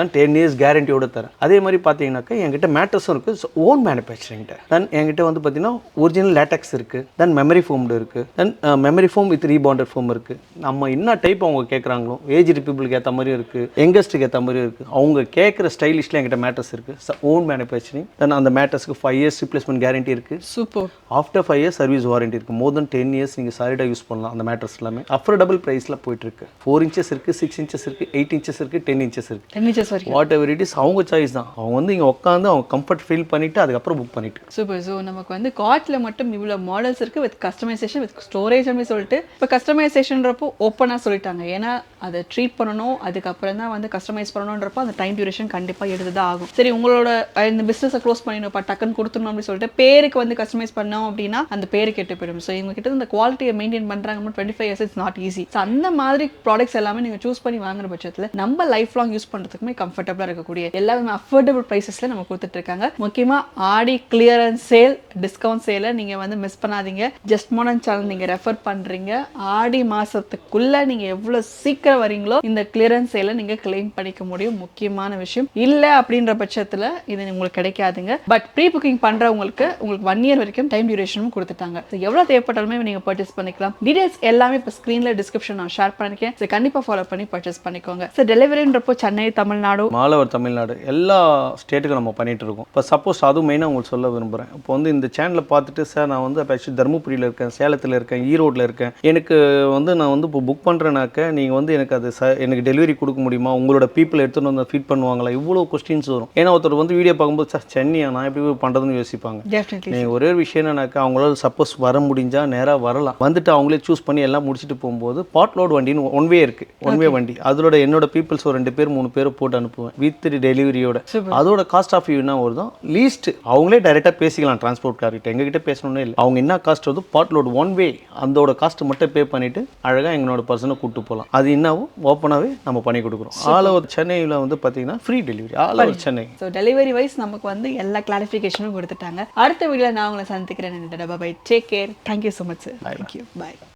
தான் டென் இயர்ஸ் கேரண்டியோட தரேன். அதே மாதிரி பார்த்தீங்கன்னாக்கா என்கிட்ட மேட்ரஸும் இருக்குது ஓன் மேனுஃபேக்சரிங்கிட்ட தென் என்கிட்ட வந்து பார்த்தீங்கன்னா ஒரிஜினல் லேட்டக்ஸ் இருக்குது தென் மெமரி ஃபோம்டு இருக்குது then memory foam with rebonded foam இருக்குது நம்ம என்ன டைப் அவங்க கேட்குறாங்களோ ஏஜ் பீப்புளுக்கு ஏற்ற மாதிரி இருக்குது யங்கஸ்ட்டுக்கு ஏற்ற மாதிரி இருக்குது அவங்க கேட்குற ஸ்டைலிஷில் என்கிட்ட மேட்ரஸ் இருக்குது ஓன் மேனுஃபேக்சரிங் தென் அந்த மேட்டர்ஸ்க்கு ஃபைவ் இயர்ஸ் ரிப்ளேஸ்மெண்ட் கேரண்டி இருக்குது super after five years service warranty இருக்குது மோர் தென் டென் இயர்ஸ் நீங்கள் சாலிடாக யூஸ் பண்ணலாம் அந்த மேட்டர்ஸ் எல்லாமே. அஃபோர்டபுள் ப்ரைஸில் போயிட்டுருக்கு ஃபோர் இன்ச்சஸ் இருக்குது சிக்ஸ் இன்ச்சஸ் இருக்குது எயிட் இன்ச்சஸ் இருக்குது டென் இன்ச்சஸ் இருக்குது ten inches whatever it is அவங்க சாய்ஸ் தான். அவங்க வந்து இங்கே உட்காந்து அவங்க கம்ஃபர்ட் ஃபீல் பண்ணிவிட்டு அதுக்கப்புறம் புக் பண்ணிட்டு. சூப்பர் ஸோ நமக்கு வந்து காட்டில் மட்டும் இவ்வளோ மாடல்ஸ் இருக்குது வித் கஸ்டமைசேஷன் வித் ஸ்டோரேஜ் அப்படி சொல்லிட்டு இப்போ கஸ்டமைசேஷன்றப்போ ஓப்பனாக சொல்லிட்டாங்க. ஏன்னா அதை ட்ரீட் பண்ணணும் அதுக்கப்புறம் தான் வந்து கஸ்டமைஸ் பண்ணணுன்றப்போ அந்த டைம் டியூரேஷன் கண்டிப்பாக எடுத்து தான் ஆகும். சரி உங்களோட இந்த பிஸ்னஸை க்ளோஸ் பண்ணிடணும் டக்குன்னு கொடுத்துடணும் அப்படின்னு சொல்லிட்டு பேருக்கு வந்து கஸ்டமைஸ் பண்ணோம் அப்படின்னா அந்த பேரு கெட்டு போயிடும். ஸோ இவங்க கிட்ட இந்த குவாலிட்டியை மெயின்டைன் பண்ணுறாங்க twenty five years it's not easy so அந்த மாதிரி ப்ராடக்ட்ஸ் எல்லாமே நீங்கள் சூஸ் பண்ணி வாங்குற பட்சத்தில் நம்ம லைஃப் லாங் யூஸ் பண்ணுறதுக்குமே கம்ஃபர்டபுளாக இருக்கக்கூடிய எல்லாமே அஃபோர்டபுள் ப்ரைஸஸில் நம்ம கொடுத்துட்டு இருக்காங்க. முக்கியமாக ஆடி கிளியரன்ஸ் சேல் டிஸ்கவுண்ட் சேலை நீங்கள் வந்து மிஸ் பண்ணாதீங்க. ஜஸ்ட் மோனன் சேனல் நீங்கள் ரெஃபர் பண்ணுறீங்க ஆடி மாதத்துக்குள்ளே நீங்கள் எவ்வளோ சீக்கிரம் வரீங்களோ இந்த கிளியரன்ஸ் சேலை நீங்கள் கிளைம் பண்ணிக்க முடியும். முக்கியமான விஷயம். இல்லை அப்படின்ற பட்சத்தில் இது உங்களுக்கு கிடைக்காதுங்க. பட் ப்ரீ புக்கிங் பண்ணுறவங்களுக்கு உங்களுக்கு ஒன் இயர் வரைக்கும் டைம் டியூரேஷனும் கொடுத்துட்டாங்க. ஸோ எவ்வளோ தேவைப்பட்டாலுமே நீங்கள் பர்ச்சேஸ் பண்ணிக்கலாம். டீடைல்ஸ் எல்லாமே இப்போ ஸ்க்ரீனில் டிஸ்கிரிப்ஷன் நான் ஷேர் பண்ணிருக்கேன். ஸோ கண்டிப்பாக ஃபாலோ பண்ணி பர்ச்சேஸ் பண்ணிக்கோங்க. ஸோ டெலிவரின்றப்போ சென்னை தமிழ்நாடு. மாலவர் தமிழ்நாடு. எல்லா ஸ்டேட்டுக்கும் நம்ம பண்ணிட்டு இருக்கோம். இப்போ சப்போஸ் அதுவும் மெயினாக உங்களுக்கு சொல்ல விரும்புகிறேன் இப்போ வந்து இந்த சேனலை பார்த்துட்டு சார் நான் வந்து இப்போ ஆக்சுவலி தருமபுரியில் இருக்கேன் சேலத்தில் இருக்கேன் ஈரோட்டில் இருக்கேன். எனக்கு வந்து நான் வந்து இப்போ புக் பண்ணுறேனாக்க நீங்கள் வந்து எனக்கு அது ச எனக்கு டெலிவரி கொடுக்க முடியுமா? உங்களோட பீப்புள் எடுத்துகிட்டு வந்து ஃபீட் பண்ணுவாங்களா? இவ்வளோ கொஸ்டின்ஸ் வரும். ஏன்னா ஒருத்தர் வந்து வீடியோ பார்க்கும்போது சார் சென்னையா? நான் எப்படி பண்ணுறதுன்னு யோசிப்பாங்க. நீங்கள் ஒரே விஷயம் என்னன்னாக்கா அவங்களால சப்போஸ் வர முடிஞ்சால் நேராக வரலாம். வந்துட்டு அவங்களே சூஸ் பண்ணி எல்லாம் முடிச்சுட்டு போகும்போது பாட் லோட் வண்டின்னு ஒன் வே இருக்கு. ஒன் வே வண்டி. அதோட என்னோட பீப்புள்ஸ் ஒரு ரெண்டு பேர் மூணு பேர் போட்டு அனுப்புவேன் வித் டெலிவரியோட. அதோட காஸ்ட் ஆஃப் என்ன வருதோ லீஸ்ட் அவங்களே டைரெக்டாக பேசிக்கலாம். டிரான்ஸ்போர்ட் கார்கிட்ட எங்ககிட்ட பேசணும்னே இல்லை. அவங்க என்ன காஸ்ட் வருதோ பாட் லோட் ஒன் வே அதோட காஸ்ட் மட்டும் பே பண்ணிட்டு அழகாக எங்களோட பர்சனை கூப்பிட்டு போகலாம் அது என்னவோ ஓப்பனாகவே நம்ம பண்ணி கொடுக்குறோம். ஆல் ஓவர் சென்னையில் வந்து பார்த்தீங்கன்னா free delivery all over Chennai. So delivery wise நமக்கு வந்து எல்லா கிளாரிஃபிகேஷனும் கொடுத்துட்டாங்க. அடுத்த வீடியோவில் நான் உங்களை சந்திக்கிறேன். Bye take care thank you so much sir thank you bye